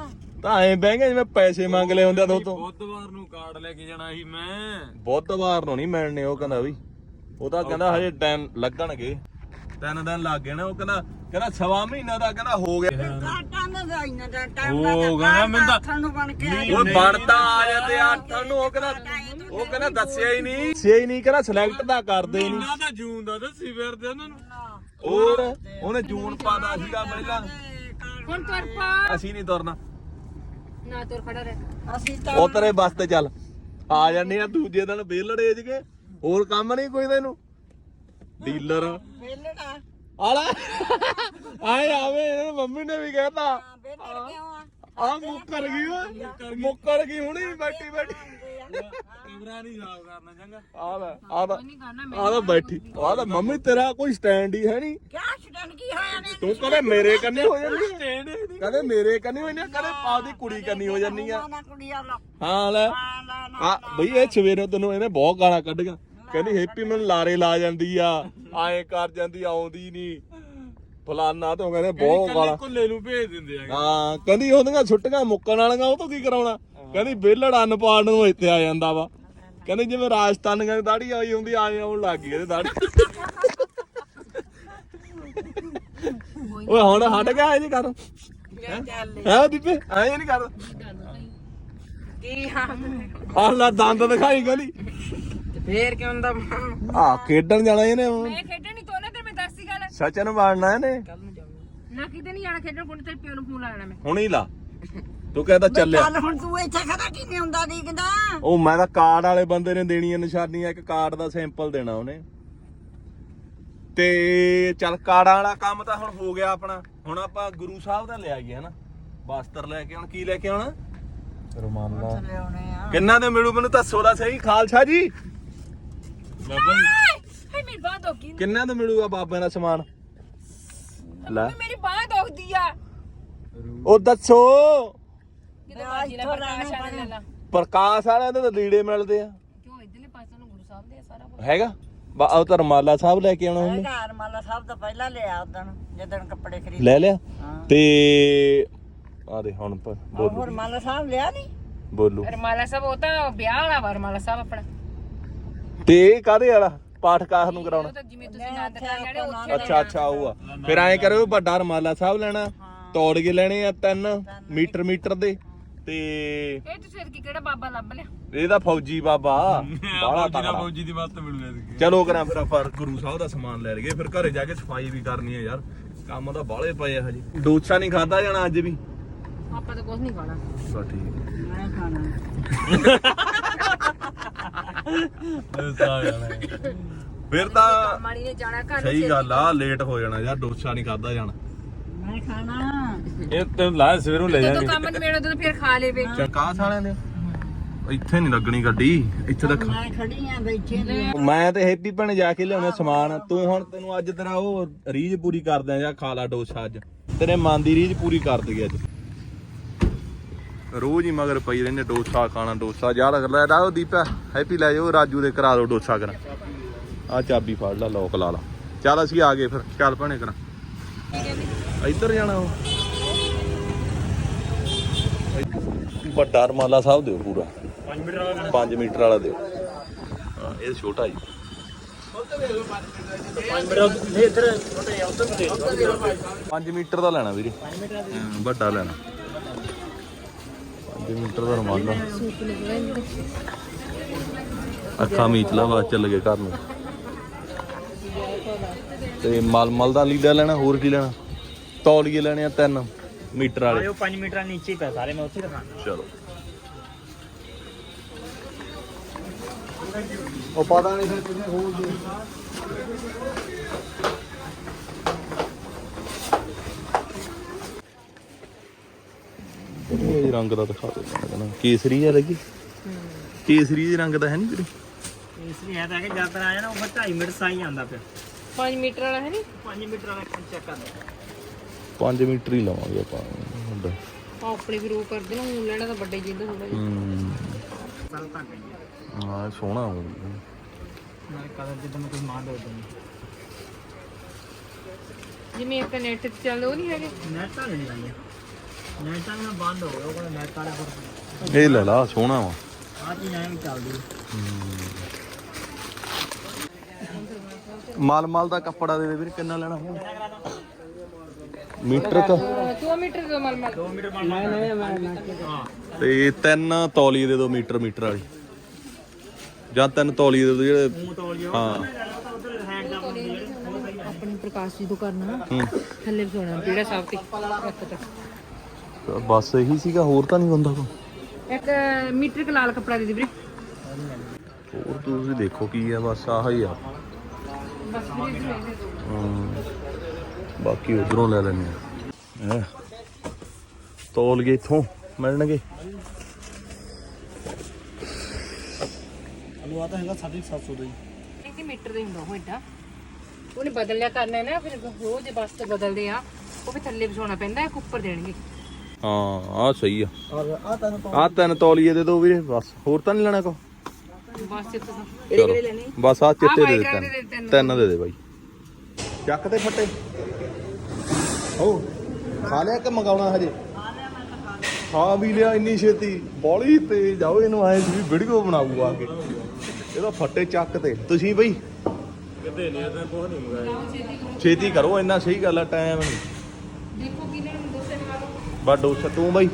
ਤਾਂ ਐਂ ਬਹਿ ਗਏ ਜਿਵੇਂ ਪੈਸੇ ਮੰਗ ਲਏ ਹੁੰਦੇ ਆ ਦੋ ਤੋਂ। ਬੁੱਧਵਾਰ ਨੂੰ ਕਾਰਡ ਲੈ ਕੇ ਜਾਣਾ ਸੀ ਮੈਂ। ਬੁੱਧਵਾਰ ਨੂੰ ਨਹੀਂ ਮਿਲਣੇ ਉਹ ਕਹਿੰਦਾ ਵੀ। ਉਹ ਤਾਂ ਕਹਿੰਦਾ ਹਜੇ ਟਾਈਮ ਲੱਗਣਗੇ। ਤਿੰਨ ਦਿਨ ਲੱਗ ਗਏ ਨੇ ਉਹ ਕਹਿੰਦਾ ਕਹਿੰਦਾ ਸਵਾ ਮਹੀਨਾ ਦਾ ਕਹਿੰਦਾ ਹੋ ਗਿਆ। ਕਾਟਾਂ ਦਾ ਦਾ ਟਾਈਮ ਉਹ ਲੱਗਾ ਕਹਿੰਦਾ ਮੈਨੂੰ ਤਾਂ- ਆਥਣ ਨੂੰ ਬਣ ਕੇ ਆ ਉਹ ਬਣਤਾ ਆ ਜਾਂਦੇ ਆ ਅੱਠ ਨੂੰ ਉਹ ਕਹਿੰਦਾ ਉਹ ਕਹਿੰਦਾ ਦੱਸਿਆ ਹੀ ਨਹੀਂ। ਦੱਸਿਆ ਹੀ ਨਹੀਂ ਕਹਿੰਦਾ ਸਿਲੈਕਟ ਤਾਂ ਕਰਦੇ ਹੀ ਨਹੀਂ। ਇਹਨਾਂ ਦਾ ਜੂਨ ਦਾ ਦੱਸੀ ਫਿਰਦੇ ਉਹਨਾਂ ਨੂੰ। ਹੋਰ ਉਹਨੇ ਜੂਨ ਪਾਦਾ ਸੀਗਾ ਪਹਿਲਾਂ। ਹੁਣ ਤੁਰ ਪਾ। ਅਸੀਂ ਨਹੀਂ ਤੁਰਨਾ। ਨਾ ਤੁਰ ਖੜਾ ਰਹਿ। ਅਸੀਂ ਤਾਂ ਉਹ ਤੇਰੇ ਬੱਸ ਤੇ ਚੱਲ। ਆ ਜਾਂਦੇ ਆ ਦੂਜੇ ਦਿਨ ਵੇਲੜੇ ਜਗੇ ਹੋਰ ਕੰਮ ਨਹੀਂ ਕੋਈ ਤੈਨੂੰ? ਡੀਲਰ ਆਲਾ। ਆਏ ਆਵੇ ਇਹਨਾਂ ਨੂੰ ਮੰਮੀ ਨੇ ਵੀ ਕਹਿਤਾ। ਵੇਲੜ ਕਿਉਂ ਆ? ਆ ਮੁੱਕਰ ਗਈ ਓਏ। ਮੁੱਕਰ ਗਈ। ਹੁਣੀ ਬੈਠੀ ਬੈਠੀ। ਕਮਰਾ ਨਹੀਂ ਸਾਫ਼ ਕਰਨਾ ਚੰਗਾ। ਆ ਲੈ ਆ ਲੈ ਨਹੀਂ ਕਰਨਾ ਆ ਲੈ ਬੈਠੀ। ਆ ਲੈ ਮੰਮੀ ਤੇਰਾ ਕੋਈ ਸਟੈਂਡ ਹੀ ਹੈ ਨਹੀਂ। ਕਿਆ? ਛਡਣ ਕੀ ਹੋਇਆ ਨੇ? ਤੂੰ ਕਦੇ ਮੇਰੇ ਕੰਨੇ ਹੋ ਜਾਂਦੀ ਹੈ? ਕਦੇ ਮੇਰੇ ਕੰਨੇ ਹੋ ਜਾਂਦੀ ਹੈ? ਕਦੇ ਪਾਦੀ ਕੁੜੀ ਕੰਨੀ ਹੋ ਜਾਂਦੀ ਆ ਨਾ ਲਾ ਹਾਂ ਲੈ। ਨਾ ਨਾ ਨਾ ਆ ਬਈ ਇਹ ਸਵੇਰੇ ਤੈਨੂੰ ਇਹਨੇ ਬਹੁਤ ਗਾਲਾਂ ਕੱਢੀਆਂ। ਕਹਿੰਦੀ ਹੈਪੀ ਮੈਨੂੰ ਲਾਰੇ ਲਾ ਜਾਂਦੀ ਆ। ਐਂ ਕਰ ਜਾਂਦੀ ਆ, ਆਉਂਦੀ ਨਹੀਂ। ਫਲਾਨਾ ਤੋਂ ਕਹਿੰਦੇ ਬਹੁਤ ਗਾਲਾਂ। ਕੁੱਲੇ ਨੂੰ ਭੇਜ ਦਿੰਦੇ ਆ ਹਾਂ ਕਹਿੰਦੀ ਉਹਦੀਆਂ ਛੁੱਟੀਆਂ ਮੁੱਕਣ ਵਾਲੀਆਂ ਉਹ ਤੋਂ ਕੀ ਕਰਾਉਣਾ? ਕਹਿੰਦੀ ਬੇਲੜ ਅੰਨ ਪਾੜ ਨੂੰ ਇੱਥੇ ਆ ਜਾਂਦਾ ਵਾ। ਕਹਿੰਦੀ ਜਿਵੇਂ ਰਾਜਸਥਾਨ ਦੀ ਦਾੜੀ ਆਈ ਹੁੰਦੀ ਆਏ ਆਉਣ ਲੱਗ ਗਈ ਇਹਦੀ ਦਾੜੀ ਓਏ ਹੁਣ ਹਟ ਗਿਆ ਇਹ ਨਹੀਂ ਕਰ। ਹੈ ਦੀਪੇ ਐ ਨਹੀਂ ਕਰ। ਕੀ ਹਾਂ ਲੈ ਦੰਦ ਦਿਖਾਈ ਗਲੀ। ਫੇਰ ਕਿਉਂ ਦਾ ਆ ਖੇਡਣ ਜਾਣਾ ਇਹਨੇ। ਮੈਂ ਖੇਡਣ ਨਹੀਂ ਤੋਨੇ ਤੇ ਮੈਂ ਦੱਸੀ ਗੱਲ। ਸਚਨ ਬਣਨਾ ਇਹਨੇ। ਨਾ ਕਿਤੇ ਨਹੀਂ ਜਾਣਾ ਖੇਡਣ ਕੋਣ ਤੇ ਪਿਓ ਨੂੰ ਫੋਨ ਲਾਣਾ ਮੈਂ। ਹੁਣ ਹੀ ਲਾ। ਤੂੰ ਕਹਿੰਦਾ ਚੱਲਿਆ। ਚੱਲ ਹੁਣ ਤੂੰ ਇੱਥੇ ਖੜਾ ਕੀ ਨਹੀਂ ਹੁੰਦਾ ਦੇਖਦਾ ਉਹ ਮੈਂ ਤਾਂ ਕਾਰਡ ਵਾਲੇ ਬੰਦੇ ਨੇ ਦੇਣੀ ਹੈ ਨਿਸ਼ਾਨੀਆਂ ਇੱਕ ਕਾਰਡ ਦਾ ਸੈਂਪਲ ਦੇਣਾ ਉਹਨੇ। ਤੇ ਚੱਲ ਕਾਰਡਾਂ ਵਾਲਾ ਕੰਮ ਤਾਂ ਹੁਣ ਹੋ ਗਿਆ ਆਪਣਾ। ਹੁਣ ਆਪਾਂ ਗੁਰੂ ਸਾਹਿਬ ਦਾ ਲੈ ਆਈਏ ਹਨਾ। ਵਸਤਰ ਲੈ ਕੇ ਹੁਣ ਕੀ ਲੈ ਕੇ ਆਉਣਾ? ਰੁਮਾਲਾ। ਲਿਆਉਣੇ ਆ। ਕਿੰਨਾ ਦੇ ਮਿਲੂ ਮੈਨੂੰ ਦੱਸੋ ਦਾ ਸਹੀ ਖਾਲਸਾ ਜੀ। ਬਾਬਾ ਜੀ। ਹਾਏ ਮੇਰੀ ਬਾਹ ਦੁਖਦੀ ਕਿੰਨਾ ਦੇ ਮਿਲੂਗਾ ਬਾਬਿਆਂ ਦਾ ਸਮਾਨ? ਲੈ। ਮੇਰੀ ਬਾਹ ਦੁਖਦੀ ਆ। ਉਹ ਦੱਸੋ। ਕਿਤੇ ਬਾਜੀ ਲੈ ਪ੍ਰਕਾਸ਼ ਆ ਲੈ ਲਾ। ਪ੍ਰਕਾਸ਼ ਵਾਲਿਆਂ ਦੇ ਤਾਂ ਲੀੜੇ ਮਿਲਦੇ ਆ। ਕਿਉਂ ਇਧਰਲੇ ਪਾਸੇ ਨੂੰ ਗੁਰੂ ਸਾਹਿਬ ਦੇ ਆ ਸਾਰਾ ਕੁਝ ਹੈਗਾ? ਬਾ ਉਹ ਤਾਂ ਰਮਾਲਾ ਸਾਹਿਬ ਲੈ ਕੇ ਆਉਣਾ ਉਹਨੇ? ਘਰ ਮਾਲਾ ਸਾਹਿਬ ਦਾ ਪਹਿਲਾਂ ਲਿਆ ਉਦਣ ਜਦੋਂ ਕੱਪੜੇ ਖਰੀਦ ਲੈ ਲਿਆ? ਹਾਂ। ਤੇ ਆ ਦੇ ਹੁਣ ਪ- ਹੋਰ ਬੋਲੂ ਮਾਲਾ ਸਾਹਿਬ ਲਿਆ ਨਹੀਂ? ਬੋਲੂ। ਰਮਾਲਾ ਸਾਹਿਬ ਉਹ ਤਾਂ ਵਿਆਹ ਵਾਲਾ ਵਾ ਰਮਾਲਾ ਸਾਹਿਬ ਆਪਣਾ। ਤੇ ਇਹ ਕਾਦੇ ਵਾਲਾ? ਪਾਠ ਕਾਹ ਨੂੰ ਕਰਾਉਣਾ। ਉਹ ਤਾਂ ਜਿਵੇਂ ਤੁਸੀਂ ਨੰਦ ਕਰ ਲੈਣੇ ਉੱਥੇ ਅੱਛਾ ਅੱਛਾ ਉਹ ਆ। ਫਿਰ ਐਂ ਕਰਿਓ ਵੱਡਾ ਰਮਾਲਾ ਸਾਹਿਬ ਲੈਣਾ। ਤੋੜ ਕੇ ਲੈਣੇ ਆ 3 ਮੀਟਰ ਮੀਟਰ ਦੇ। ਤੇ ਇਹ ਤੁਸੀਂ ਕੀ ਕਿਹੜਾ ਬਾਬਾ ਲੱਭ ਲਿਆ? ਇਹਦਾ ਫੌਜੀ ਬਾਬਾ। ਬਾਲਾ ਤਕੜਾ। ਫੌਜੀ ਦੀ ਮੱਤ ਮਿਲੂ ਐਤਕੀ ਚਲੋ ਕਰਾਂ ਫਿਰ ਆਪਾਂ ਗੁਰੂ ਸਾਹਿਬ ਦਾ ਸਮਾਨ ਲੈ ਲਈਏ ਫਿਰ ਘਰੇ ਜਾ ਕੇ ਸਫ਼ਾਈ ਵੀ ਕਰਨੀ ਹੈ ਯਾਰ। ਕੰਮ ਤਾਂ ਬਾਹਲੇ ਪਏ ਆ ਹਜੇ। ਡੋਸਾ ਨਹੀਂ ਖਾਦਾ ਜਾਣਾ ਅੱਜ ਵੀ? ਆਪਾਂ ਤਾਂ ਕੁਝ ਨਹੀਂ ਖਾਣਾ। ਬਸ ਠੀਕ। ਮੈਂ ਖਾਣਾ। ਫਿਰ ਤਾਂ ਮਾੜੀ ਨੇ ਜਾਣਾ ਘਰ ਸਹੀ ਗੱਲ ਆ ਲੇਟ ਹੋ ਜਾਣਾ ਯਾਰ ਡੋਸਾ ਨਹੀਂ ਖਾਦਾ ਜਾਣਾ। ਮੈਂ ਖਾਣਾ। ਇਹ ਤੈਨੂੰ ਲਾ ਸਵੇਰੋਂ ਲੈ ਜਦੋਂ ਕੰਮ ਨਿਬੇੜੋ ਤਾਂ ਫਿਰ ਖਾ ਲੇਵੇ ਚੰਕਾਸ ਵਾਲਿਆਂ ਦੇ? ਇੱਥੇ ਨਹੀਂ ਲੱਗਣੀ ਗੱਡੀ ਇੱਥੇ ਤਾਂ ਮੈਂ ਖੜੀ ਆ ਬੈਠੇ ਨੇ ਮੈਂ ਤੇ ਹੈਪੀ ਭੈਣ ਜਾ ਕੇ ਲਿਆਉਣਾ ਸਮਾਨ। ਤੂੰ ਹੁਣ ਤੈਨੂੰ ਅੱਜ ਤੇਰਾ ਉਹ ਰੀਝ ਪੂਰੀ ਕਰ ਦਿਆਂ ਜਾਂ ਖਾ ਲਾ ਡੋਸਾ ਅੱਜ। ਤੇਰੇ ਮਨ ਦੀ ਰੀਝ ਪੂਰੀ ਕਰ ਦਈਏ ਅੱਜ। ਰੋਜ਼ ਹੀ ਮਗਰ ਪਈ ਰਹਿੰਦੇ ਡੋਸਾ ਖਾਣਾ ਡੋਸਾ। ਜਾ ਲੱਗ ਲੈ ਦਾ ਉਹ ਦੀਪਾ ਹੈਪੀ ਲੈ ਜਾਓ ਰਾਜੂ ਦੇ ਕਰਾ ਲਓ ਡੋਸਾ ਕਰਾਂ। ਆ ਚਾਬੀ ਫੜ ਲਾ ਲੋਕ ਲਾ ਲਾ। ਚੱਲ ਅਸੀਂ ਆ ਗਏ ਫਿਰ। ਚੱਲ ਭੈਣੇ ਕਰਾਂ। ਇੱਧਰ ਜਾਣਾ ਉਹ। ਵੱਡਾ ਰਮਾਲਾ ਸਾਹਿਬ ਦਿਓ ਪੂਰਾ। 5 ਮੀਟਰ ਵਾਲਾ 5 ਮੀਟਰ ਵਾਲਾ ਦਿਓ। ਹਾਂ ਇਹ ਛੋਟਾ ਜੀ। 5 ਮੀਟਰ ਦਾ ਲੈਣਾ ਵੀਰੇ। 5 ਮੀਟਰ ਵੱਡਾ ਲੈਣਾ। 5 ਮੀਟਰ ਦਾ ਰਮਾਲਾ। ਅੱਖਾਂ ਮੀਚ ਲਾ ਬਾਅਦ ਚੱਲ ਗਏ ਘਰ ਨੂੰ। ਤੇ ਮਲ ਮਲ ਦਾ ਲੀੜਾ ਲੈਣਾ ਹੋਰ ਕੀ ਲੈਣਾ? ਤੌਲੀਏ ਲੈਣੇ ਆ 3 ਮੀਟਰ ਵਾਲੇ। ਉਹ 5 ਮੀਟਰ ਨੀਚੇ ਹੀ ਪੈ ਸਾਰੇ ਮੈਂ ਉੱਥੇ ਦਿਖਾਣਾ ਚਲੋ। ਉਹ ਪਤਾ ਨਹੀਂ ਫਿਰ ਕਿੰਨੇ ਹੋਲ ਜੀ ਇਹ ਰੰਗ ਦਾ ਦਿਖਾ ਦੇ। ਕੇਸਰੀ ਆ ਲੱਗੀ ਕੇਸਰੀ ਦੇ ਰੰਗ ਦਾ ਹੈ ਨਹੀਂ ਵੀਰੇ? ਇਸ ਲਈ ਹੈ ਤਾਂ ਕਿ ਜਦ ਆਇਆ ਨਾ ਉਹ 2.5 ਮਿੰਟ ਸਾਈ ਆਂਦਾ ਪਿਆ। 5 ਮੀਟਰ ਵਾਲਾ ਹੈ ਨਹੀਂ 5 ਮੀਟਰ ਵਾਲਾ ਇੱਕ ਚੈੱਕ ਕਰ 5 ਮੀਟਰ ਹੀ ਲਵਾਂਗੇ ਆਪਾਂ ਹੁੰਦਾ। ਆਪਣੀ ਵੀ ਰੋ ਕਰਦੇ ਨਾ ਹੁਣ ਲੈਣਾ ਤਾਂ ਵੱਡੇ ਜਿੱਦ ਜਿਹਾ। ਹੂੰ। ਚੱਲ ਤਾਂ ਗਈ ਹਾਂ ਸੋਹਣਾ ਹੋਊ ਨਾਲੇ ਕਲਰ ਜਿੱਦਾਂ ਮੈਂ ਕੋਈ ਮਾਨ ਦੇ ਉਦੋਂ ਜਿਵੇਂ ਇੱਕ ਨੈਟ ਤੇ ਚੱਲਦੇ ਉਹ ਨਹੀਂ ਹੈਗੇ? ਨੈਟ ਤਾਂ ਨਹੀਂ ਲਾਈਆਂ। ਨੈਟ ਤਾਂ ਮੈਂ ਬੰਦ ਹੋ ਗਿਆ ਉਹ ਕਹਿੰਦਾ ਨੈਟ ਵਾਲੇ ਪਰ ਇਹ ਲੈ ਲਾ ਸੋਹਣਾ ਵਾ। ਆ ਚੀਜ਼ ਐਂ ਵੀ ਚੱਲਦੀ ਹੈ। ਮਾਲ ਮਾਲ ਦਾ ਕੱਪੜਾ ਦੇ ਦੇ ਵੀਰ ਕਿੰਨਾ ਲੈਣਾ ਹੁਣ? ਮੀਟਰ ਕ 2 ਮੀਟਰ ਦਾ ਮਲ ਮਲ 2 ਮੀਟਰ ਬਣ ਮੈਂ ਹਾਂ। ਤੇ ਤਿੰਨ ਤੌਲੀ ਦੇ ਦੋ ਮੀਟਰ ਮੀਟਰ ਵਾਲੀ। ਜਾਂ ਤਿੰਨ ਤੌਲੀ ਦੇ ਦੋ ਜਿਹੜੇ ਹਾਂ। ਬੰਦੀ ਆਪਣੀ ਪ੍ਰਕਾਸ਼ ਜੀ ਤੋਂ ਕਰਨਾ। ਥੱਲੇ ਸੋਣਾ ਪੀੜਾ ਸਾਹਿਬ ਤੇ। ਬਸ ਇਹੀ ਸੀਗਾ ਹੋਰ ਤਾਂ ਨਹੀਂ ਹੁੰਦਾ ਕੋਈ? ਇੱਕ ਮੀਟਰ ਕ ਲਾਲ ਕੱਪੜਾ ਦੇ ਦੇ ਵੀਰੇ। ਹੋਰ ਤੁਸੀਂ ਦੇਖੋ ਕੀ ਆ ਬਸ ਆਹ ਹੀ ਆ। ਬਾਕੀ ਉਧਰੋਂ ਲੈ ਲੈਣੇ ਆ ਤੋਲ ਗਏ ਇਥੋਂ ਮਿਲਣਗੇ। ਅਲੂ ਆ ਤਾਂ ਹੈਗਾ 750 ਦਾ ਹੀ ਇੱਕ ਮੀਟਰ ਦਾ ਹੁੰਦਾ ਉਹ ਏਡਾ ਉਹਨੇ ਬਦਲਿਆ ਕਰਨਾ ਹੈ ਨਾ ਫਿਰ ਰੋਜ਼ ਬਸ ਤੇ ਬਦਲਦੇ ਆ। ਉਹ ਵੀ ਥੱਲੇ ਵਿਛਾਉਣਾ ਪੈਂਦਾ ਇੱਕ ਉੱਪਰ ਦੇਣਗੇ। ਹਾਂ ਆ ਸਹੀ ਆ। ਆ ਤਿੰਨ ਤੌਲੀਏ ਦੇ ਦੋ ਵੀਰੇ ਬਸ। ਹੋਰ ਤਾਂ ਨਹੀਂ ਲੈਣਾ ਕੋ? ਬਸ ਇੱਥੇ ਚਲੋ। ਬਸ ਆ ਚਿੱਟੇ ਦੇ white ਦੇ ਰੰਗ ਦੇ ਤਿੰਨ। ਦੇ ਦੇ ਬਾਈ। ਚੱਕ ਤੇ ਫੱਟੇ। ਹੋ ਖਾ ਲਿਆ ਕਿ ਮੰਗਾਉਣਾ ਹਜੇ? ਖਾ ਵੀ ਲਿਆ ਇੰਨੀ ਛੇਤੀ। ਬੋਲੀ ਤੇਜ਼ ਆਓ ਇਹਨੂੰ ਆਏ ਵੀ ਵੀਡੀਓ ਬਣਾਊ ਆ ਕੇ। ਇਹਦਾ ਫੱਟੇ ਚੱਕ ਤੇ। ਤੁਸੀਂ ਬਈ? ਕਿਤੇ ਨਹੀਂ ਤਾਂ ਕੁਝ ਨਹੀਂ ਮੰਗਾਇਆ ਛੇਤੀ ਕਰੋ। ਇੰਨਾ ਸਹੀ ਗੱਲ ਆ ਟਾਈਮ ਨਹੀਂ ਦੇਖੋ ਕਿਨੇ ਨੂੰ ਦੋਸੇ ਮਾਰੋ। ਬਾ ਡੋਸਾ ਤੂੰ ਬਈ?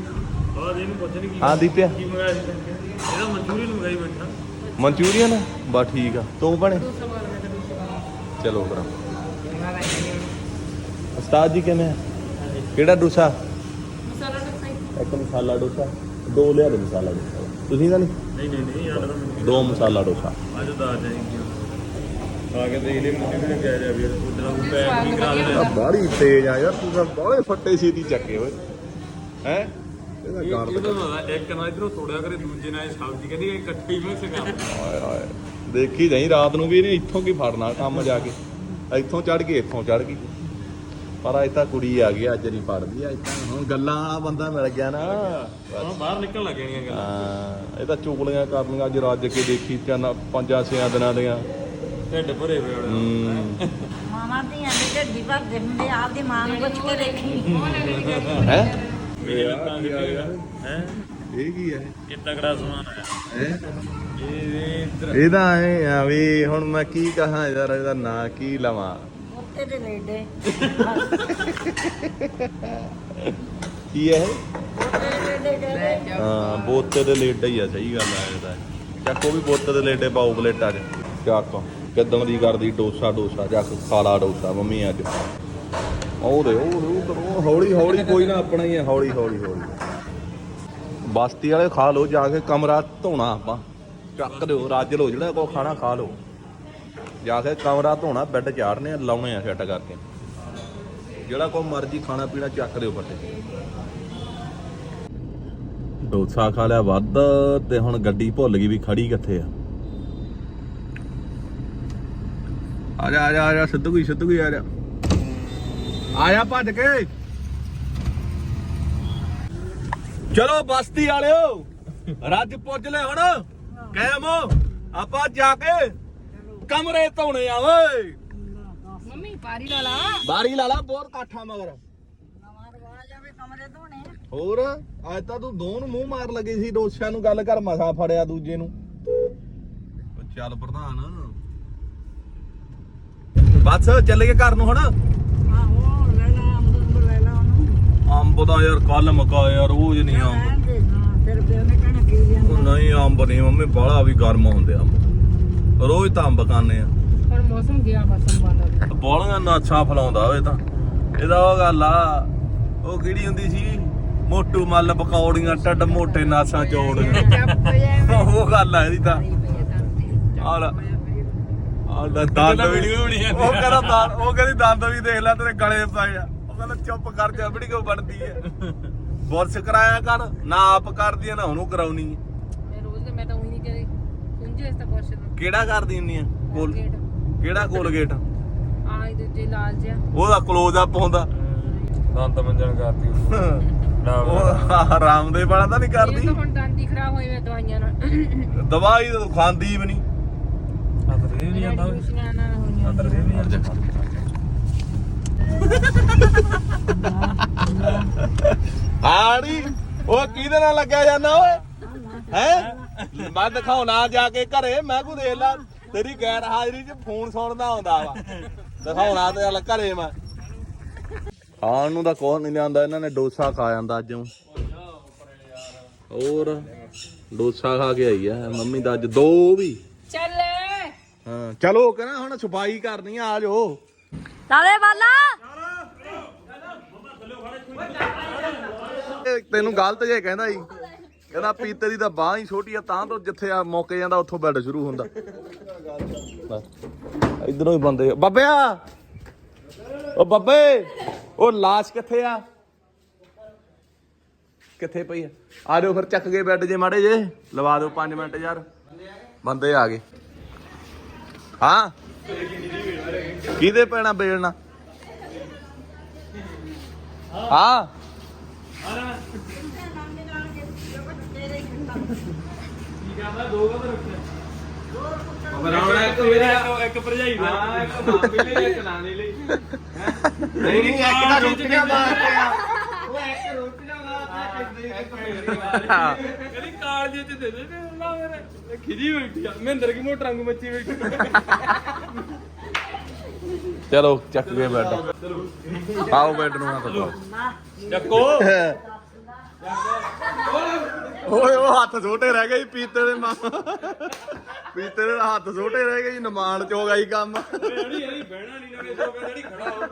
ਬਾਅਦ ਇਹਨੂੰ ਪੁੱਛਣ ਕੀ ਹਾਂ ਦੀਪਿਆ। ਕੀ ਮੰਗਾਇਆ ਸੀ। ਇਹਦਾ ਮਨਚੂਰੀਅਨ ਮੰਗਾਈ ਬੈਠਾ। ਮਨਚੂਰੀਅਨ? ਬਾ ਠੀਕ ਆ। ਤੂੰ ਬਣੇ? ਚਲੋ ਕਰਾਂ ਉਸਤਾਦ ਜੀ ਕਿਵੇਂ ਆ? ਕਿਹੜਾ ਡੋਸਾ? ਮਸਾਲਾ ਡੋਸਾ ਇੱਕ ਮਸਾਲਾ ਡੋਸਾ ਦੋ ਲਿਆ ਦੇ ਮਸਾਲਾ ਡੋਸਾ। ਤੁਸੀਂ ਤਾਂ ਨਹੀਂ? ਨਹੀਂ ਨਹੀਂ ਨਹੀਂ ਯਾਰ। ਤਾਂ ਮੈਨੂੰ ਦੋ ਮਸਾਲਾ ਡੋਸਾ। ਅੱਜ ਦਾ ਆ ਜਾਏਗੀ। ਆ ਕੇ ਦੇਖ ਲਈ ਮੈਨੂੰ ਵੀ ਕਹਿ ਰਿਹਾ ਵੀ ਉਧਰ ਉਹ ਪੈਕ ਨਹੀਂ ਕਰਾ ਦੇ ਬਾਹਲੀ ਤੇਜ਼ ਆ ਯਾਰ ਤੂੰ ਤਾਂ ਬਾਹਲੇ ਫੱਟੇ ਛੇਤੀ ਚੱਕੇ ਓਏ ਹੈ? ਇਹਦਾ ਗਰਦ ਇਹਦਾ ਨਾ ਇੱਕ ਨਾਲ ਇਧਰੋਂ ਤੋੜਿਆ ਕਰੇ ਦੂਜੇ ਨਾਲ ਇਹ ਸਬਜ਼ੀ ਕਹਿੰਦੀ ਇਹ ਇਕੱਠੇ ਹੀ ਮਿਕਸ ਕਰ ਆਏ ਆਏ। ਦੇਖੀ ਜਾਈ ਰਾਤ ਨੂੰ ਵੀ ਇਹਨੇ ਇੱਥੋਂ ਕੀ ਫੜਨਾ ਕੰਮ ਜਾ ਕੇ। ਇੱਥੋਂ ਚੜ ਕੇ ਇੱਥੋਂ ਚੜ ਗਈ। ਪਰ ਅੱਜ ਤਾਂ ਕੁੜੀ ਆ ਗਈ ਅੱਜ ਨਹੀਂ ਫੜਦੀ ਅੱਜ ਤਾਂ ਹੁਣ ਗੱਲਾਂ ਵਾਲਾ ਬੰਦਾ ਮਿਲ ਗਿਆ ਨਾ। ਹੁਣ ਬਾਹਰ ਨਿਕਲਣ ਲੱਗ ਜਾਣੀਆਂ ਗੱਲਾਂ। ਹਾਂ ਇਹ ਤਾਂ ਚੁਗਲੀਆਂ ਕਰਨੀਆਂ ਅੱਜ ਰੱਜ ਕੇ ਦੇਖੀ ਚੰਨਾ ਪੰਜਾਂ ਛਿਆਂ ਦਿਨਾਂ ਦੀਆਂ। ਢਿੱਡ ਭਰੇ ਹੋਏ ਹੋਣੇ। ਹੂੰ। ਮਾਵਾਂ ਧੀਆਂ ਦੀ ਢੱਡੀ ਭਰਦੇ ਹੁੰਦੇ ਆਪਦੀ ਮਾਂ ਨੂੰ ਪੁੱਛ ਕੇ ਦੇਖੀ। ਹੈ? ਮੇਰੇ ਲੱਤਾਂ ਕਿੱਥੇ ਹੈ ਇਹ ਕੀ ਹੈ ਇਹ ਤਗੜਾ ਸਮਾਨ ਆਇਆ ਹੈ ਇਹ ਇਹ ਇਹਦਾ ਐ ਆ ਵੀ ਹੁਣ ਮੈਂ ਕੀ ਕਹਾਂ ਯਾਰ ਇਹਦਾ ਨਾਂ ਕੀ ਲਵਾਂ? ਉੱਤੇ ਦੇ ਲੇਡੇ ਕੀ ਹੈ ਹਾਂ ਬੋਤੇ ਦੇ ਲੇਡਾ ਹੀ ਆ ਸਹੀ ਗੱਲ ਆ ਇਹਦਾ। ਚੱਕੋ ਵੀ ਬੋਤੇ ਦੇ ਲੇਡੇ ਪਾਓ ਪਲੇਟਾਂ 'ਚ। ਚੱਕ ਕਿਦਾਂ ਦੀ ਕਰਦੀ ਡੋਸਾ ਡੋਸਾ ਚੱਕ ਖਾਲਾ ਡੋਸਾ ਮੰਮੀ ਅੱਜ। ਉਹ ਦੇ ਉਹ ਹੌਲੀ ਹੌਲੀ ਕੋਈ ਨਾ ਆਪਣਾ ਹੀ ਹੈ ਹੌਲੀ ਹੌਲੀ ਹੌਲੀ। ਬਸਤੀ ਵਾਲੇ ਖਾ ਲਓ ਜਾ ਕੇ ਕਮਰਾ ਧੋਣਾ ਆਪਾਂ। ਚੱਕ ਦਿਓ ਰੱਜ ਲਓ ਜਿਹੜਾ ਕੋ ਖਾਣਾ ਖਾ ਲਓ। ਜਾ ਕੇ ਕਮਰਾ ਧੋਣਾ ਬੈੱਡ ਚਾੜਨੇ ਆ ਲਾਉਣੇ ਆ ਫਿੱਟ ਕਰਕੇ। ਜਿਹੜਾ ਕੋ ਮਰਜ਼ੀ ਖਾਣਾ ਪੀਣਾ ਚੱਕ ਦਿਓ ਫੱਟੇ। ਡੋਸਾ ਖਾ ਲਿਆ ਵੱਧ ਤੇ ਹੁਣ ਗੱਡੀ ਭੁੱਲ ਗਈ ਵੀ ਖੜੀ ਕਿੱਥੇ ਆ। ਆ ਜਾ ਆ ਜਾ ਆ ਜਾ ਸਿੱਧੂ ਕੀ ਸਿੱਧੂ ਕੀ ਆ ਜਾ। ਆ ਜਾ ਭੱਜ ਕੇ। ਚਲੋ ਬਸਤੀ ਵਾਲਿਓ ਰੱਜ ਪੁੱਜ ਲੈ ਹੁਣ। ਕਾਇਮ ਆਪਾਂ ਜਾ ਕੇ ਕਮਰੇ ਧੋਣੇ ਆ ਓਏ। ਮੰਮੀ ਪਾਰੀ ਲਾ ਲਾ। ਬਾਰੀ ਲਾ ਲਾ ਬਹੁਤ ਕਾਠਾ ਮਗਰ। ਹੋਰ ਅੱਜ ਤਾਂ ਤੂੰ ਦੋ ਨੂੰ ਮੂੰਹ ਮਾਰ ਲੱਗੀ ਸੀ ਡੋਸਿਆਂ ਨੂੰ ਗੱਲ ਕਰ ਮਸਾ ਫੜਿਆ ਦੂਜੇ ਨੂੰ। ਚੱਲ ਪ੍ਰਧਾਨ। ਬਸ ਚੱਲੀਏ ਘਰ ਨੂੰ ਹੁਣ ਆਹੋ ਲੈ ਲਾ ਅੰਬ ਲੈ ਲਾ ਉਹਨੂੰ ਅੰਬ ਦਾ ਯਾਰ ਕੱਲ ਮਕਾ ਯਾਰ ਰੋਜ਼ ਨਹੀਂ ਅੰਬ। ਰਹਿਣ ਦੇ ਹਾਂ ਤੇਰੇ ਪਿਓ ਨੇ ਕਹਿਣਾ ਕੀ ਉਹ ਜਾਂਦਾ ਨਹੀਂ ਅੰਬ ਨਹੀਂ ਮੰਮੀ ਬਾਹਲਾ ਵੀ ਗਰਮ ਹੁੰਦੇ ਆ ਅੰਬ। ਰੋਜ਼ ਤਾਂ ਅੰਬ ਖਾਂਦੇ ਆ। ਹੁਣ ਮੌਸਮ ਗਿਆ ਬਸ ਅੰਬਾਂ ਦਾ। ਬੋਲੀਆਂ ਨਾਛਾ ਫਲਾਉਂਦਾ ਓਏ ਤਾਂ। ਇਹਦਾ ਉਹ ਗੱਲ ਆ ਉਹ ਕਿਹੜੀ ਹੁੰਦੀ ਸੀ? ਮੋਟੂ ਮੱਲ ਪਕੌੜੀਆਂ ਟੱਡ ਮੋਟੇ ਨਾਸਾਂ ਜਾਏ ਉਹ ਗੱਲ ਆ ਇਹਦੀ ਤਾਂ। ਆਲਾ ਆਲਾ ਦੰਦ ਵੀ ਉਹ ਕਹਿੰਦਾ ਦੰਦ ਉਹ ਕਹਿੰਦੀ ਦੰਦ ਵੀ ਦੇਖ ਲੈ ਤੇਰੇ ਗਲੇ ਪਏ ਆ। ਉਹ ਕਹਿੰਦਾ ਚੁੱਪ ਕਰ ਜਾ ਵੀਡੀਓ ਬਣਦੀ ਹੈ। ਬੁਰਸ਼ ਕਰਾਇਆ ਕਰ ਨਾ ਆਪ ਕਰਦੀ ਆ ਨਾ ਉਹਨੂੰ ਕਰਾਉਣੀ ਆ ਮੈਂ ਰੋਜ਼ ਦੇ ਮੈਂ ਤਾਂ ਉਹੀ ਨਹੀਂ ਕਰੀ ਕੁੰਝੇ ਇਸ ਤਾਂ ਲਓ ਕਿਹੜਾ ਕਰਦੀ ਹੁੰਨੀ ਆ ਕੋਲ ਗੇਟ ਕਿਹੜਾ ਕੋਲਗੇਟ? ਆ ਇਹ ਦੂਜੇ ਲਾਲ ਜਿਹਾ। ਉਹਦਾ ਕਲੋਜ਼ ਅਪ ਹੁੰਦਾ। ਦੰਦ ਮੰਜਣ ਕਰਤੀ ਉਹ ਰਾਮਦੇ ਵਾਲਾ ਤਾਂ ਨਹੀਂ ਇਹ ਕਰਦੀ ਤਾਂ ਹੁਣ ਦੰਦੀ ਖਰਾਬ ਹੋਏ ਵੇ ਦਵਾਈਆਂ ਨਾਲ। ਦਵਾਈ ਤਾਂ ਤੂੰ ਖਾਂਦੀ ਵੀ ਨਹੀਂ। ਅੰਦਰ ਇਹ ਨਹੀਂ ਜਾਂਦਾ। ਅੰਦਰ ਇਹ ਨਹੀਂ ਜਾਂਦਾ। ਆੜੀ ਉਹ ਕਿਹਦੇ ਨਾਲ ਲੱਗਿਆ ਜਾਂਦਾ ਓਏ? ਹੈ? ਮੈਂ ਦਿਖਾਉਣਾ ਜਾ ਕੇ ਘਰੇ ਮੈਂ ਕੋ ਦੇਖ ਲਾ ਤੇਰੀ ਗੈਰ ਹਾਜ਼ਰੀ 'ਚ ਫੋਨ ਸੁਣਦਾ ਆਉਂਦਾ ਵਾ। ਦਿਖਾਉਣਾ ਤੇ ਚੱਲ ਘਰੇ ਮੈਂ। ਖਾਣ ਨੂੰ ਤਾਂ ਕੋਹ ਨਹੀਂ ਆਂਦਾ ਇਹਨਾਂ ਨੇ ਡੋਸਾ ਖਾ ਜਾਂਦਾ ਅੱਜ। ਹੋਰ ਡੋਸਾ ਖਾ ਕੇ ਆਈ ਆ ਮੰਮੀ ਦਾ ਅੱਜ ਦੋ ਵੀ। ਚੱਲ। ਹਾਂ ਚਲੋ ਕਹਿੰਦਾ ਹੁਣ ਸਫ਼ਾਈ ਕਰਨੀ ਆ ਜਾਓ। ਲਾਲੇ ਵਾਲਾ ਤੈਨੂੰ ਗਲਤ ਜੇ ਕਹਿੰਦਾ ਸੀ। ਕਹਿੰਦਾ ਪੀਤੇ ਦੀ ਤਾਂ ਬਾਹ ਹੀ ਛੋਟੀ ਆ, ਤਾਂ ਤੋਂ ਜਿੱਥੇ ਆ ਮੌਕੇ ਜਾਂਦਾ, ਉੱਥੋਂ ਬੈੱਡ ਸ਼ੁਰੂ ਹੁੰਦਾ। ਇਧਰੋਂ ਹੀ ਬੰਦੇ ਬੱਬਿਆ ਉਹ ਬੱਬੇ! ਉਹ ਲਾਸ਼ ਕਿੱਥੇ ਆ? ਕਿੱਥੇ ਪਈ ਆ? ਆ ਜਾਓ ਫਿਰ ਚੱਕ ਕੇ ਬੈੱਡ ਜੇ ਮਾੜੇ ਜੇ। ਲਵਾ ਦਿਓ 5 ਮਿੰਟ ਯਾਰ। ਬੰਦੇ ਆ ਗਏ। ਹਾਂ? ਕਿਹਦੇ ਪੈਣਾ ਬੇਲਣਾ? ਹਾਂ। ਬਣਾਉਣਾ ਇੱਕ ਮੇਰਾ ਇੱਕ ਭਰਜਾਈ ਦਾ। ਹਾਂ ਇੱਕ ਮਾਪੀ ਲਈ ਇੱਕ ਨਾਨੀ ਲਈ। ਨਹੀਂ ਨਹੀਂ ਇੱਕ ਤਾਂ ਰੋਟੀਆਂ ਮਾਰਦੇ ਆ। ਕਹਿੰਦੀ ਕਾਲਜ ਚ ਦੇ ਦੇ ਅੱਲਾ ਮੇਰੇ ਖਿਜੀ ਬੈਠੀ ਆ। ਮਹਿੰਦਰ ਕੀ ਮੋਟਰ ਵਾਂਗੂ ਮੱਚੀ ਬੈਠੀ। ਚਲੋ ਚੱਕ ਗਏ ਬੈੱਡ ਆਓ ਬੈੱਡ ਨੂੰ ਹੱਥ ਪਾਓ। ਚੱਕੋ। ਓਏ ਉਹ ਹੱਥ ਛੋਟੇ ਰਹਿ ਗਏ ਜੀ ਪੀਤੇ ਦੇ ਮਾਂ ਪੀਤੇ ਦੇ ਹੱਥ ਛੋਟੇ ਰਹਿ ਗਏ ਜੀ ਨਿਮਾਣ ਚ ਜੀ ਕੰਮ। ਜਿਹੜੀ ਜਿਹੜੀ ਬਹਿਣਾ ਨਹੀਂ ਨਾ ਕਿਸੇ ਹੋ ਜਿਹੜੀ ਖੜਾ ਹੋ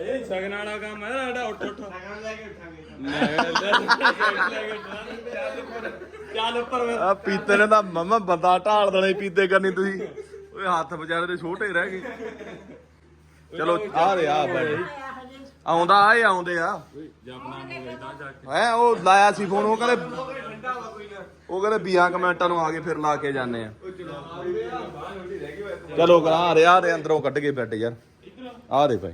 ਅਜੇ ਸਗਨ ਵਾਲਾ ਕੰਮ ਹੈ ਸਾਡਾ ਉੱਠ ਉੱਠ ਚੱਲ ਉੱਪਰ ਆ ਪੀਤੇ ਨੇ ਤਾਂ ਮਮਾ ਬੰਦਾ ਢਾਲ ਦੇਣਾ ਪੀਤੇ ਕਰਨੀ ਤੁਸੀਂ। ਓਏ ਹੱਥ ਵਿਚਾਰੇ ਦੇ ਛੋਟੇ ਰਹਿ ਗਏ। ਚਲੋ ਆ ਦੇ ਆ ਬੈੱਡ ਆਉਂਦਾ ਆ। ਇਹ ਆਉਂਦੇ ਆ ਜਪਨਾ ਮੂਵੇ ਤਾਂ ਜਾ ਕੇ ਹੈ ਉਹ ਲਾਇਆ ਸੀ ਫੋਨ ਉਹ ਕਹਿੰਦੇ ਉਹ ਕਹਿੰਦੇ ਬੀਆਂ ਕਮੈਂਟਾਂ ਨੂੰ ਆ ਕੇ ਫਿਰ ਲਾ ਕੇ ਜਾਂਦੇ ਆ। ਚਲੋ ਕਰਾਂ ਰਿਆ ਦੇ ਅੰਦਰੋਂ ਕੱਢ ਕੇ ਬੈੱਡ ਯਾਰ। ਆ। ਦੇ ਭਾਈ।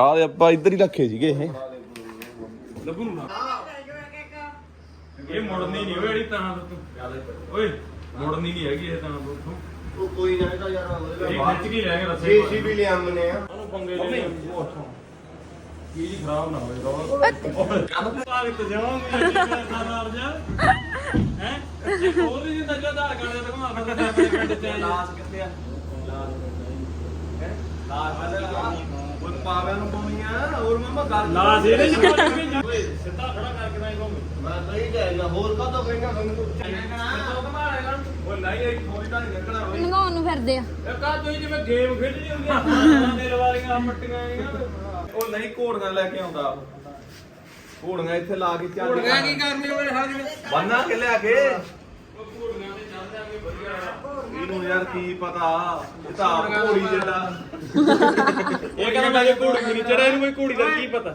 ਆ ਦੇ ਆਪਾਂ ਇੱਧਰ ਹੀ ਰੱਖੇ ਸੀਗੇ ਇਹ। ਲੱਭੂ ਨੂੰ ਨਾ। ਇਹ ਮੁੜਨੀ ਨਹੀਂ ਓਏ ਜਿਹੜੀ ਤਾਂ ਤੂੰ। ਓਏ ਮੁੜਨੀ ਨਹੀਂ ਹੈਗੀ ਇਹ ਤਾਂ ਤੂੰ। ਉਹ ਕੋਈ ਨਾ ਇਹਦਾ ਯਾਰ ਇਹ ਖਿੱਚ ਕੇ ਲੈ ਕੇ ਰਸੇ ਜੀਸੀਬੀ ਲਿਆਮਨੇ ਆ ਉਹਨੂੰ ਪੰਗੇ ਲੈ ਚੀਜ਼ ਖਰਾਬ ਨਾ ਹੋਵੇ ਰੋਜ਼ ਪਾਗਤ ਜਾਵਾਂਗੇ ਨਾਰ ਜਾ। ਹੈ? ਹੋਰ ਵੀ ਜਿੰਦਾ ਜੋ ਆਧਾਰ ਕਾਰਡ ਤੇ ਘੁਮਾ ਫਿਰਦਾ ਆਪਣੇ ਪਿੰਡ ਚ ਆਇਆ ਲਾਸ ਕਿੱਥੇ ਆ? ਉਹ ਪਾਵਿਆਂ ਨੂੰ ਪਾਉਣੀ ਆ ਹੋਰ ਮਮਾ ਗੱਲ ਚ ਕੋਈ ਓਏ ਸਿੱਧਾ ਖੜਾ ਕਰਕੇ ਨਾ ਘੁੰਮ ਮੈਂ ਸਹੀ ਜਾਏਗਾ ਹੋਰ ਕਾਹਤੋਂ ਕਹਿੰਗਾ ਤੁਹਾਨੂੰ ਉਹ ਨਹੀਂ ਇਹ ਕੋਈ ਤਾਂ ਨਹੀਂ ਨਿਕਲਣਾ ਓਏ। ਨਗਾਉਣ ਨੂੰ ਫਿਰਦੇ ਆ। ਇਹ ਕਾ ਤੁਸੀਂ ਜਿਵੇਂ ਗੇਮ ਖੇਡਣੀ ਹੁੰਦੀ ਆ। ਦਿਲ ਵਾਲੀਆਂ ਮੱਟੀਆਂ ਆਈਆਂ ਉਹ ਨਹੀਂ ਘੋੜੀਆਂ ਲੈ ਕੇ ਆਉਂਦਾ ਘੋੜੀਆਂ ਇੱਥੇ ਲਾ ਕੇ ਚੱਲ ਘੋੜੀਆਂ ਕੀ ਕਰਨੀ ਓਏ ਹਾਜ ਬੰਨਾ ਕੇ ਲਿਆ ਕੇ। ਇਹਨੂੰ ਯਾਰ ਕੀ ਪਤਾ ਇਹ ਤਾਂ ਆਪ ਘੋੜੀ ਜਿਹੜਾ। ਇਹ ਕਹਿੰਦਾ ਮੈਂ ਘੋੜੀ ਨਹੀਂ ਚੜਿਆ ਇਹਨੂੰ ਕੋਈ ਘੋੜੀ ਦਾ ਕੀ ਪਤਾ?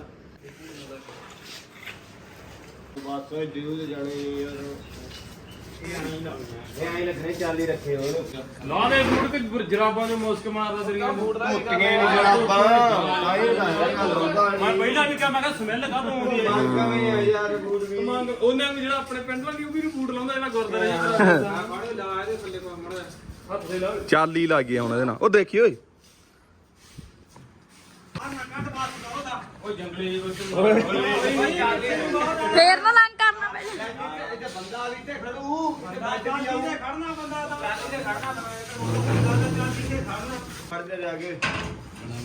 ਬਸ ਡਿਊ ਜਾਣੇ ਯਾਰ। ਇਹ ਆਈ ਲੱਗਣੇ ਚਾਲੀ ਰੱਖੇ ਹੋ ਲਾ ਦੇ ਬੂਟ ਤੇ ਜਰਾਬਾਂ ਦੇ ਮੁਸਕ ਮਾਰਦਾ ਤੇਰੀਆਂ ਮੁੱਟੀਆਂ ਨਹੀਂ ਜਰਾਬਾਂ ਤਾਂ ਮੈਂ ਪਹਿਲਾਂ ਵੀ ਕਿਹਾ ਮੈਂ ਕਿਹਾ ਸਮੈਲ ਕਾ ਆਉਂਦੀ ਹੈ? ਕਿਵੇਂ ਆ ਯਾਰ ਬੂਟ ਵੀ। ਮੰਗ ਉਹਨੇ ਵੀ ਜਿਹੜਾ ਆਪਣੇ ਪਿੰਡ ਵਾਲੀ ਉਹ ਵੀ ਨੂੰ ਬੂਟ ਲਾਉਂਦਾ ਜਿਹੜਾ ਗੁਰਦਾਰੇ ਜਿਹੜਾ ਫੜ ਲਾ ਇਹਦੇ ਥੱਲੇ ਕੋ ਮੜਾ ਹੱਥ ਦੇ ਲਾ ਚਾਲੀ ਲੱਗ ਗਿਆ ਹੁਣ ਇਹਦੇ ਨਾਲ। ਉਹ ਦੇਖੀ ਓਏ। ਉਹ ਜੰਗਲੀ ਫੇਰ ਨਾ ਲੰਘ ਕਰਨਾ ਪਹਿਲਾਂ ਬੰਦਾ ਵੀ ਤੇ ਖੜੂ ਬੰਦਾ ਤੇ। ਖੜਨਾ ਬੰਦਾ ਤਾਂ ਖੜ ਜਾ ਜਾ ਕੇ।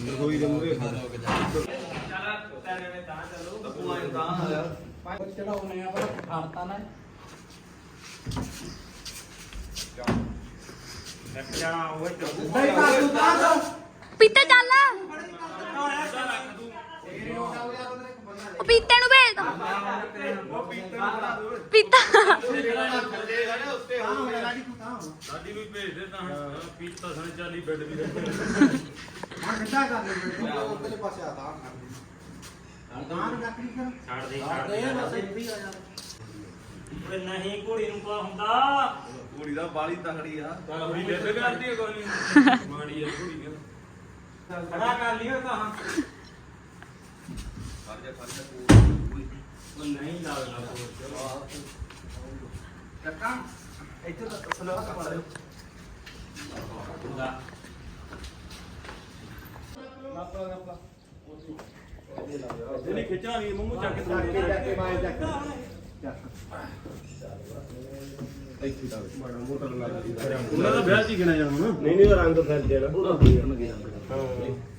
ਰਸੋਈ ਦੇ ਮੂਹਰੇ ਖੜ। ਪੀਤੇ ਚੱਲ। ਉਹ ਪੀਤੇ ਨੂੰ ਭੇਜ ਦੋ। ਪੀਤਾ। ਸਾਡੀ ਨੂੰ ਭੇਜ ਦੇ ਤਾਂ ਪੀਤਾ ਸਣੇ ਚਾਲੀ ਬੈੱਡ ਵੀ ਛੱਡ ਦੇ ਛੱਡ ਦੇ। ਓਏ ਨਹੀਂ ਘੋੜੀ ਨੂੰ ਪਾ ਹੁੰਦਾ। ਕੁੜੀ ਦਾ ਬਾਲੀ ਤਕੜੀ ਆ। ਚੱਲ ਹੁਣੀ ਬੇਬੇ ਕਰਦੀ ਕੋਈ ਨਹੀਂ ਮਾੜੀ ਹੈ ਕੁੜੀ ਖੜਾ ਕਰ ਲਿਓ ਤਾਂ। ਫੜ ਜਾ ਫੜ ਜਾ ਉਹ ਨਹੀਂ ਲੱਗਦਾ ਚਲੋ ਕੱਕਾ ਇੱਥੇ ਤਾਂ ਸਲਾਹ ਕਰ ਲਿਓ। ਇਹਨੇ ਖਿੱਚਣਾ ਨਹੀਂ ਮੂੰਹ ਚੱਕ ਕੇ ਉਹਨਾਂ ਦਾ ਵਿਆਹ ਚ ਹੀ ਜਾਣਾ ਨਾ। ਨਹੀਂ ਨਹੀਂ ਰੰਗ ਫਿਰ ਦੇਣਾ।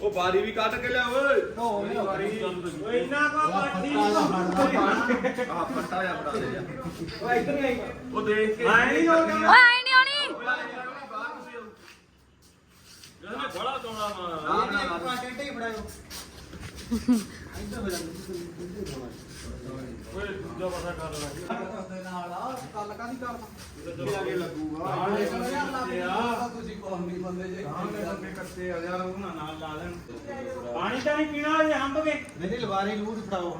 ਉਹ ਬਾਰੀ ਵੀ ਕੱਢ ਕੇ ਲਿਆ ਓਏ। ਓਏ ਇੰਨਾ ਕੋ ਪਾਟੀ ਆਹ ਪੱਟਾ ਜਾ ਬਣਾ ਦੇ ਜਾ ਓਏ ਇੱਧਰ ਨਹੀਂ ਉਹ ਦੇਖ ਕੇ ਆਏ ਨਹੀਂ ਹੋ ਗਿਆ ਓਏ ਆਈ ਨਹੀਂ ਆਉਣੀ ਬੜਾ ਚੌੜਾ ਮਾਰ ਨਾ ਨਾ ਨਾ। ਓਏ ਦੂਜਾ ਪਾਸਾ ਕਰ ਲੈ। ਪਾਣੀ ਤਾਂ ਨਹੀਂ ਪੀਣਾ ਇਹ ਹੰਬ ਕੇ। ਨਹੀਂ ਲਵਾਰੀ ਲੂਟ ਫੜਾਓ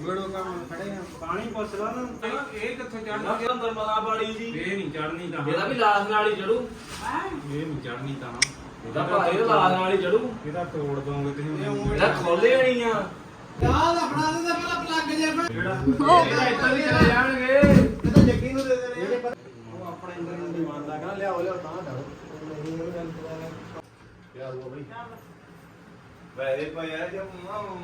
ਵੀੜੋ ਕੰਮ ਖੜੇ ਆ ਪਾਣੀ ਪੁੱਛ ਲਾ ਨਾ। ਇਹ ਕਿੱਥੇ ਚੜਨਾ ਇਹ ਅੰਦਰ ਮਲਾ ਬਾੜੀ ਜੀ। ਇਹ ਨਹੀਂ ਚੜਨੀ ਤਾਂ। ਇਹਦਾ ਵੀ ਲਾਸ ਨਾਲ ਹੀ ਜੜੂ। ਇਹ ਨਹੀਂ ਚੜਨੀ ਤਾਂ। ਇਹਦਾ ਭਾਈ ਲਾਸ ਨਾਲ ਹੀ ਜੜੂ। ਇਹਦਾ ਤੋੜ ਦੋਗੇ ਤੁਸੀਂ। ਇਹਦਾ ਖੋਲੇ ਨਹੀਂ ਆ। ਯਾਦ ਆਪਣਾ ਦੇ ਪਹਿਲਾਂ ਪਲੱਗ ਜੇ ਮੈਂ ਇਹਦਾ ਇੱਧਰ ਵੀ ਚਲੇ ਜਾਣਗੇ। ਇਹ ਤਾਂ ਜੱਗੀ ਨੂੰ ਦੇ ਦੇਣੇ ਉਹ ਆਪਣੇ ਅੰਦਰ ਨੂੰ ਡਿਮਾਂਡ ਦਾ ਕਹਿੰਦਾ ਲਿਆਓ ਲਿਆਓ ਤਾਂ ਡਰੋ ਵੈਰੇ ਪਿਆ ਜੇ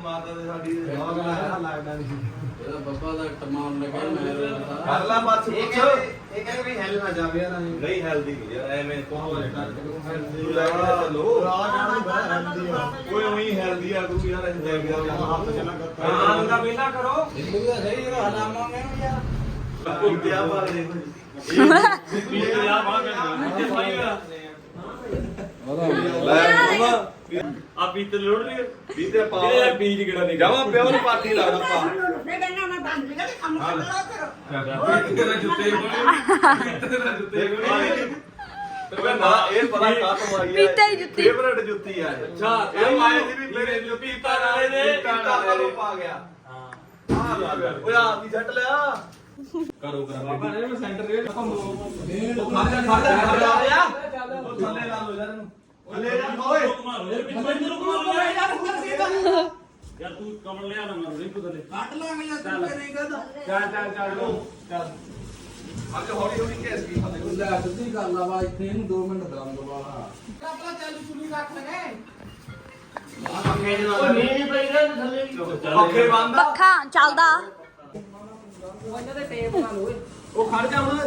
ਮਾਤਾ ਦੇ ਸਾਡੀ ਲੱਗਦਾ ਨਹੀਂ ਇਹਦਾ ਬੱਬਾ ਦਾ ਤਮਾਮ ਲੱਗਿਆ ਮੈਂ ਕਰ ਲਾ ਬਸ ਇਹ ਪੁੱਛ ਕਹਿੰਦੇ ਇਹ ਕਹਿੰਦੇ ਵੀ ਹੈਲ ਨਾ ਜਾਵੇ ਯਾਰ ਅਸੀਂ ਨਹੀਂ ਹੈਲਦੀ ਨਹੀਂ ਯਾਰ ਐਵੇਂ ਕੋਹ ਲੈਣਾ ਤੂੰ ਲੈ ਕੇ ਚੱਲੋ ਰਾਹ ਜਾਣ ਦੀ ਬੜਾ ਹੈਲਦੀ ਆ ਓਏ ਉਹੀ ਹੈਲਦੀ ਆ ਤੂੰ ਯਾਰ ਅਸੀਂ ਲੈ ਕੇ ਹੱਥ ਜਾ ਚੱਲਾ ਕਰਤਾ ਹਾਂ ਦਾ ਵੇਲਾ ਕਰੋ ਜ਼ਿੰਦਗੀ ਦਾ ਸਹੀ ਜਿਹੜਾ ਹਲਾਮਾਂਗੇ ਨੂੰ ਯਾਰ ਕੁੱਤਿਆ ਮਾਰੇ ਪੀ ਕੇ ਆ ਬਾਹਰ ਕੱਢ ਸਹੀ ਹੋਇਆ ਲੈ ਮਮਾ ਆ ਪੀਤੇ ਲੋੜ ਨਹੀਂ ਵੀ ਤੇ ਪਾ ਇਹ ਬੀਜ ਕਿਹੜਾ ਨਹੀਂ ਜਾਵਾ ਪਿਓਰ ਪਾਰਟੀ ਲੱਗਦਾ ਪਾ ਮੈਂ ਕਹਿੰਦਾ ਮੈਂ ਬੰਦ ਵੀ ਕੰਮ ਕਰਦਾ ਕਰੋ। ਤੇਰਾ ਜੁੱਤੇ ਕੋਲ। ਤੇਰਾ ਜੁੱਤੇ ਕੋਲ। ਤੇ ਨਾ ਇਹ ਪਤਾ ਕਾਤ ਮਾਰੀ ਆ ਪੀਤੇ ਦੀ ਜੁੱਤੀ। ਫੇਵਰਟ ਜੁੱਤੀ ਆ ਅੱਛਾ ਇਹ ਆਏ ਸੀ ਵੀ ਮੇਰੇ ਜੋ ਪੀਤਾ ਨਾਲੇ ਦੇ। ਪੀਤਾ ਨਾਲੇ ਪਾ ਗਿਆ। ਹਾਂ। ਆ ਗਿਆ ਓਏ ਆਪ ਹੀ ਛੱਡ ਲਿਆ। ਕਰੋ ਕਰ। ਬਾਬਾ ਨੇ ਮੈਂ ਸੈਂਟਰ ਦੇ ਆਪਾਂ ਉਹ ਖਾਦਾ ਖਾਦਾ ਖਾਦਾ ਆ ਉਹ ਥੱਲੇ ਲਾ ਲੋ ਯਾਰ ਇਹਨੂੰ। ਥੱਲੇ ਜਾ ਓਏ। ਮਾਰੋ ਯਾਰ ਪਿੱਛੇ ਮੈਨੂੰ ਮਾਰੋ ਯਾਰ ਯਾਰ ਤੂੰ ਕਮਲ ਲਿਆ ਨਾ ਮਾਰੋ ਰਿੰਕੂ ਥੱਲੇ ਕੱਟ ਲਾਂਗੇ ਯਾਰ ਤੂੰ ਨਹੀਂ ਕਹਦਾ ਚੱਲ ਚੱਲ ਚੱਲ ਚੱਲ। ਅੱਜ ਹੌਲੀ ਹੌਲੀ ਕੇਸ ਕੀ ਖਾਦੇ ਲੈ ਸਿੱਧੀ ਗੱਲ ਆ ਵਾ ਇੱਥੇ ਇਹਨੂੰ 2 ਮਿੰਟ ਦਮ ਦਵਾ। ਆਪਣਾ ਚੱਲ ਚੁਲੀ ਰੱਖ ਲਗੇ ਉਹ ਨਹੀਂ ਪਈ ਨਾ ਥੱਲੇ ਪੱਖੇ ਬੰਦ ਪੱਖਾ ਚੱਲਦਾ। ਉਹ ਖੜ ਜਾ ਹੁਣ।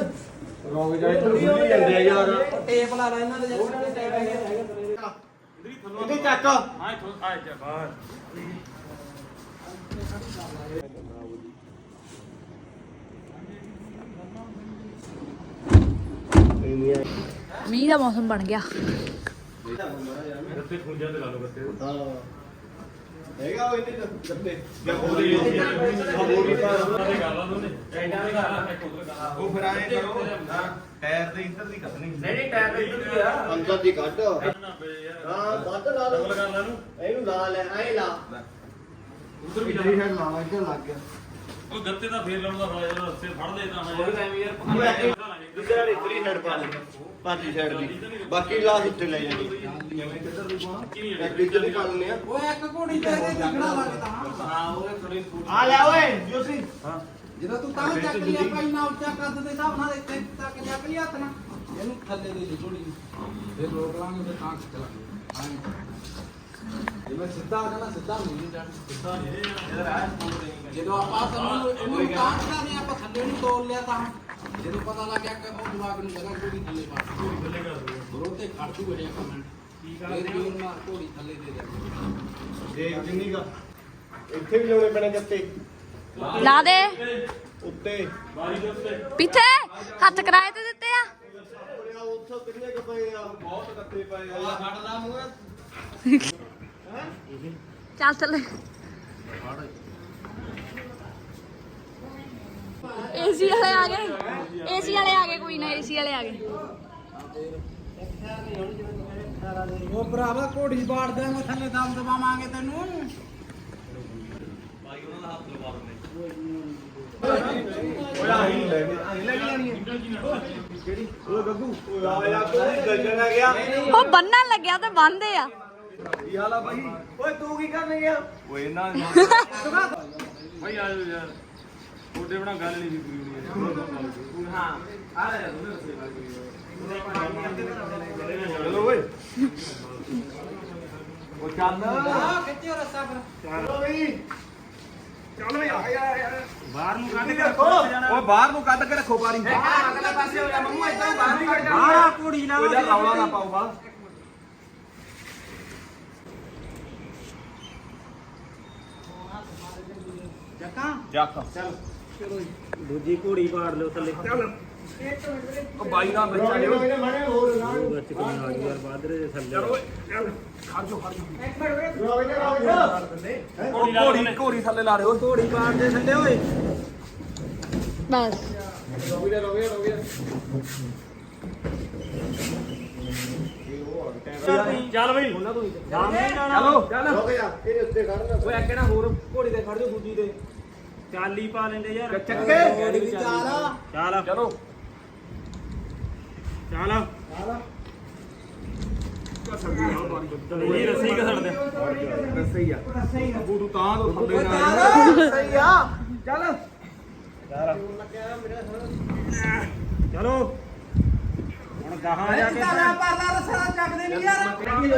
ਰੋਗ ਜਾਏ ਤਾਂ ਭੁੱਲੀ ਜਾਂਦੇ ਆ ਯਾਰ। ਟੇਪ ਲਾ ਲੈ ਇਹਨਾਂ ਦੇ ਉਹਨਾਂ ਨੇ ਟੈਗ ਹੈਗੇ ਇਹਦੇ ਚੱਕ। ਹਾਂ ਇੱਥੋਂ ਆ ਜਾ ਬਾਹਰ। ਮੀਂਹ ਦਾ ਮੌਸਮ ਬਣ ਗਿਆ ਗੱਤੇ ਖੁੰਝਾਂ ਤੇ ਲਾ ਲਓ ਗੱਤੇ ਹੈਗਾ ਉਹ ਇਹਦੇ ਗੱਤੇ ਜਾਂ ਉਹਦੇ ਉਹਦੇ ਗੱਲ ਆ ਦੋਨੇ ਐਂਡਾ ਦੇ ਗੱਲ ਇੱਕ ਉਧਰ ਗੱਲ ਉਹ ਫਿਰ ਆਏ ਕਰੋ ਟਾਇਰ ਦੇ ਇੱਧਰ ਦੀ ਕੱਢਣੀ। ਨਹੀਂ ਨਹੀਂ ਟਾਇਰ ਇੱਧਰ ਵੀ ਆ। ਅੰਦਰ ਦੀ ਕੱਢ। ਨਾ ਬੇ ਯਾਰ। ਹਾਂ ਵੱਧ ਲਾ ਲਓ। ਡਬਲ ਕਰ ਲੈ ਨੂੰ ਇਹਨੂੰ ਲਾ ਲੈ ਐ ਲਾ। ਉਧਰ ਵੀ ਇੱਧਰ ਹੀ ਜਾ। ਹੈ ਲਾਵਾ ਇੱਧਰ ਲੱਗ ਗਿਆ। ਉਹ ਗੱਤੇ ਦਾ ਫੇਰ ਲਾਉਣ ਦਾ ਫਾਇਦਾ ਜਿਹੜਾ ਰਸਤੇ ਫੜ ਦੇ ਤਾਂ ਉਹ ਟਾਈਮ ਯਾਰ ਇੱਧਰ ਇੱਧਰ ਸਾਈਡ ਪਾ ਲੈ ਪਾਰਟੀ ਸਾਈਡ ਦੀ। ਬਾਕੀ ਲਾਸ ਉੱਤੇ ਲੈ ਜਾਣੀ। ਇੱਕ ਇੱਧਰ ਦੀ ਕਰ ਲੈਣੇ ਆ। ਓਏ ਇੱਕ ਘੋੜੀ ਤੇ ਇਹਦੇ ਝਗੜਾ ਲੱਗਦਾ ਹਾਂ। ਉਹ ਥੋੜੀ ਆ ਲੈ ਓਏ ਜੋਸੀ। ਜਦੋਂ ਤੂੰ ਤਾਂ ਚੱਕ ਲਿਆ ਭਾਈ ਨਾ ਉੱਚਾ ਕਰ ਦੇ ਹਿਸਾਬ ਨਾਲ ਇੱਥੇ ਤੱਕ ਚੱਕ ਲਿਆ ਹੱਥ ਨਾਲ। ਇਹਨੂੰ ਥੱਲੇ ਦੇ ਦੇ ਥੋੜੀ ਫਿਰ ਰੋਕ ਲਾਂਗੇ ਤੇ ਤਾਂ ਚਲਾਂਗੇ ਜੇ ਮੈਂ ਸਿੱਧਾ ਆ ਜਾਣਾ ਸਿੱਧਾ ਨਹੀਂ ਜਾਣਾ ਸਿੱਧਾ ਇਧਰ ਆ ਜਦੋਂ ਆਪਾਂ ਸਾਨੂੰ ਇਹਨੂੰ ਤਾਂ ਕਰਾਂਗੇ ਆਪਾਂ ਥੱਲੇ ਨੂੰ ਤੋਲ ਲਿਆ ਤਾਂ। ਜਦੋਂ ਪਤਾ ਲੱਗਿਆ ਕਿ ਉਹ ਜਵਾਬ ਨੂੰ ਜਗ੍ਹਾ ਕੋਈ ਥੱਲੇ ਪਾ ਥੱਲੇ ਕਰ ਦੋ ਬਰੋ ਤੇ ਖੜ ਜੂ ਇਹ ਕਮੈਂਟ ਕੀ ਫਿਰ ਜੂਨ ਮਾਰ ਘੋੜੀ ਥੱਲੇ ਦੇ ਦੇ। ਦੇਖ ਜਿੰਨੀ ਗਾ ਇੱਥੇ ਵੀ ਲਾਉਣੇ ਪੈਣੇ ਗੱਤੇ ਲਾ ਦੇ। ਉੱਤੇ। ਪਿੱਛੇ। ਹੱਥ ਕਿਰਾਏ ਤੇ ਦਿੱਤੇ ਆ। ਉੱਥੋਂ ਕਿੰਨੇ ਕੁ ਪਏ ਆ ਬਹੁਤ ਕੱਤੇ ਪਏ ਆ। ਫੜ ਲਾ ਮੂੰਹ ਚੱਲ ਚੱਲੇ। ਏਸੀ ਵਾਲੇ ਆ ਗਏ। ਏਸੀ ਵਾਲੇ ਆ ਗਏ ਕੋਈ ਨਾ ਏਸੀ ਵਾਲੇ ਆ ਗਏ। ਉਹ ਭਰਾਵਾ ਘੋੜੀ ਬਾੜ ਦੇਵਾਂਗੇ ਥੱਲੇ ਦਮ ਦਵਾਵਾਂਗੇ ਤੈਨੂੰ। ਓਏ ਆਹੀਂ ਲੈ ਕੇ ਆਹੀਂ ਲੈ ਕੇ ਜਾਣੀ ਕਿਹੜੀ? ਓਏ ਗੱਗੂ ਓਏ ਆ ਯਾ ਕੋਈ ਗੱਜਣ ਆ ਗਿਆ। ਉਹ ਬੰਨਣ ਲੱਗਿਆ ਤੇ ਬੰਨਦੇ ਆ। ਕੀ ਹਾਲ ਆ ਬਾਈ? ਓਏ ਤੂੰ ਕੀ ਕਰਨ ਗਿਆ ਓਏ ਨਾ ਭਾਈ ਆ ਯਾਰ ਉਹਦੇ ਬਣਾ ਗੱਲ ਨਹੀਂ ਸੀ ਪੂਰੀ ਹੋਣੀ ਹਾਂ ਆ ਲੈ ਦੋਨੇ ਰਸੇ ਚਲੋ ਓਏ। ਉਹ ਚੱਲ ਆ ਖਿੱਚਿਓ ਰੱਸਾ ਫਿਰ ਚਲੋ ਬਈ ਚੱਲ ਬਈ ਆ ਯਾਰ ਯਾਰ ਬਾਹਰ ਨੂੰ ਕੱਢ ਕੇ ਰੱਖੋ ਓਏ ਬਾਹਰ ਨੂੰ ਕੱਢ ਕੇ ਰੱਖੋ ਬਾਰੀ ਅਗਲੇ ਪਾਸੇ ਹੋ ਜਾ ਮੰਮੂ ਇਦਾਂ ਬਾਹਰ ਨਹੀਂ ਕੱਢ ਬਾਹਰ ਕੁੜੀ ਨਾ ਕੋਈ ਰੌਲਾ ਨਾ ਪਾਓ ਬਾ ਜੱਕਾਂ ਜੱਕ ਦੂਜੀ ਘੋੜੀ ਪਾੜ ਲਿਓ ਥੱਲੇ ਉਹ ਬਾਈ ਦਾ ਬੱਚਾ ਆ ਯਾਰ ਬਾਦਰੇ ਦੇ ਥੱਲੇ ਉਹ ਘੋੜੀ ਘੋੜੀ ਥੱਲੇ ਲਾ ਦਿਓ ਘੋੜੀ ਪਾੜ ਦੇ ਥੱਲੇ ਓਏ। ਬਸ। ਚੱਲ ਬਈ। ਚਲੋ ਚੱਲ। ਓਏ ਅੱਗੇ ਨਾ ਹੋਰ ਘੋੜੀ ਤੇ ਖੜ ਜਾ ਦੂਜੀ ਤੇ। ਚਾਲੀ ਪਾ ਲੈਂਦੇ ਯਾਰ। ਚੱਕੇ। ਵੀ ਚਾਲ। ਚੱਲ। ਚਲੋ ਚੱਲ ਇਹ ਰੱਸੀ ਘਸੜ ਦੇ ਸਹੀ ਆ ਅੱਬੂ ਤੂੰ। ਤਾਂ ਤੋਂ ਥੱਲੇ ਨਾ ਸਹੀ ਆ ਚੱਲ। ਚਲੋ ਹੁਣ ਗਾਹਾਂ ਜਾ ਕੇ ਤਾਰਾ ਪਰਲਾ ਰਸਾ ਚੱਕਦੇ ਨਹੀਂ ਯਾਰ।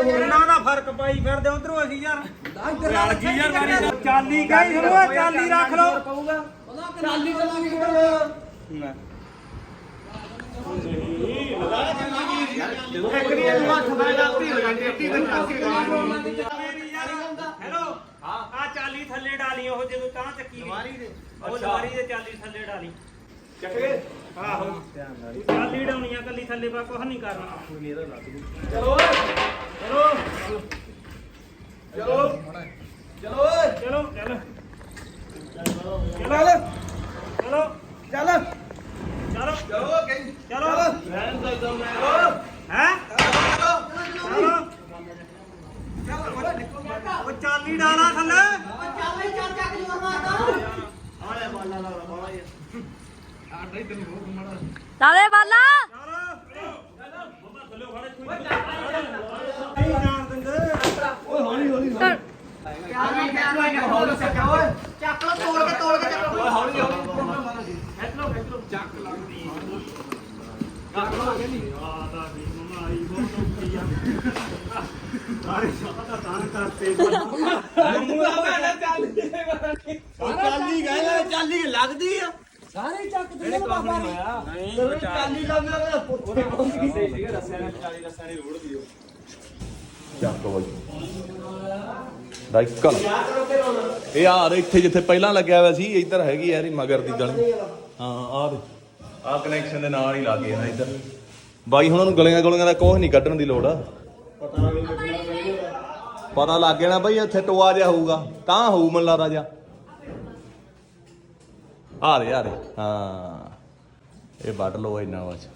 ਉਹਨਾਂ ਦਾ ਫ਼ਰਕ ਪਾਈ ਫਿਰਦੇ ਉਧਰੋਂ ਅਸੀਂ ਯਾਰ। ਰਲ ਗਈ ਯਾਰ ਮਾਰੀ ਚਾਲੀ। ਕਹੀ ਸੁਣੋ ਚਾਲੀ ਰੱਖ ਲਓ। ਚਾਲੀ ਕਰਾਂਗੇ ਕਿਹੜਾ ਹੈਲੋ ਆ ਚਾਲੀ ਥੱਲੇ ਡਾਲੀ ਉਹ ਜਦੋਂ ਤਾਂ ਚੱਕੀ ਜਵਾਰੀ ਦੇ ਉਹ ਜਵਾਰੀ ਦੇ ਚਾਲੀ ਥੱਲੇ ਡਾਲੀ ਚੱਕੇ ਆਹੋ ਚਾਲੀ ਡਾਉਣੀ ਕੱਲੀ ਥੱਲੇ ਬਾ ਕੁਝ ਨਹੀਂ ਕਰਨਾ ਚਲੋ ਚਲੋ ਚਲੋ ਚਲੋ ਚਲੋ ਚਲੋ ਚੱਲ ਚਲੋ ਚੱਲ। ਚਲੋ ਚਲੋ। ਚਲੋ ਰਹਿਣ ਦਾ ਦਮ ਚਲੋ ਹੈ? ਚਲੋ ਉਹ ਚਾਲੀ ਡਾਲਾ ਥੱਲੇ। ਲਾ ਦੇ। ਬਾਲਾ ਚੱਕ ਲੋ ਤੋੜ ਕੇ ਤੋੜ ਕੇ ਚੱਕ ਲੋ ਹੌਲੀ ਹੌਲੀ ਚਾਲੀ ਗਏ ਚਾਲੀ ਲੱਗਦੀ ਆ ਸਾਰੇ ਚੱਕ ਦੇ ਬਾਬਾ ਨੇ ਚਾਲੀ ਲਾਉਂਦਾ ਪੁੱਛੇ ਚੱਕ ਬਾਈ ਰਾਈਕਲ ਇਹ ਆ ਇੱਥੇ ਜਿੱਥੇ ਪਹਿਲਾਂ ਲੱਗਿਆ ਹੋਇਆ ਸੀ, ਇੱਧਰ ਹੈਗੀ ਯਾਰ ਇਹ ਮਗਰ ਦੀ ਗਲੀ। ਹਾਂ, ਆ ਦੇ ਆ ਕਨੈਕਸ਼ਨ ਦੇ ਨਾਲ ਹੀ ਲੱਗ ਨਾ ਇੱਧਰ। ਬਾਈ, ਹੁਣ ਉਹਨੂੰ ਗਲੀਆਂ ਗਲੀਆਂ ਦਾ ਕੋਹ ਨਹੀਂ ਕੱਢਣ ਦੀ ਲੋੜ ਆ। ਪਤਾ ਲੱਗ ਜਾਣਾ ਨਾ ਬਈ, ਇੱਥੇ ਟੋਆ ਜਿਹਾ ਹੋਊਗਾ। ਤਾਂ ਹੋਊ ਮਨ ਲੱਗਦਾ ਜਾ ਆ ਦੇ ਆ ਦੇ। ਹਾਂ। ਇਹ ਵੱਢ ਲੋ ਇੰਨਾ ਬਸ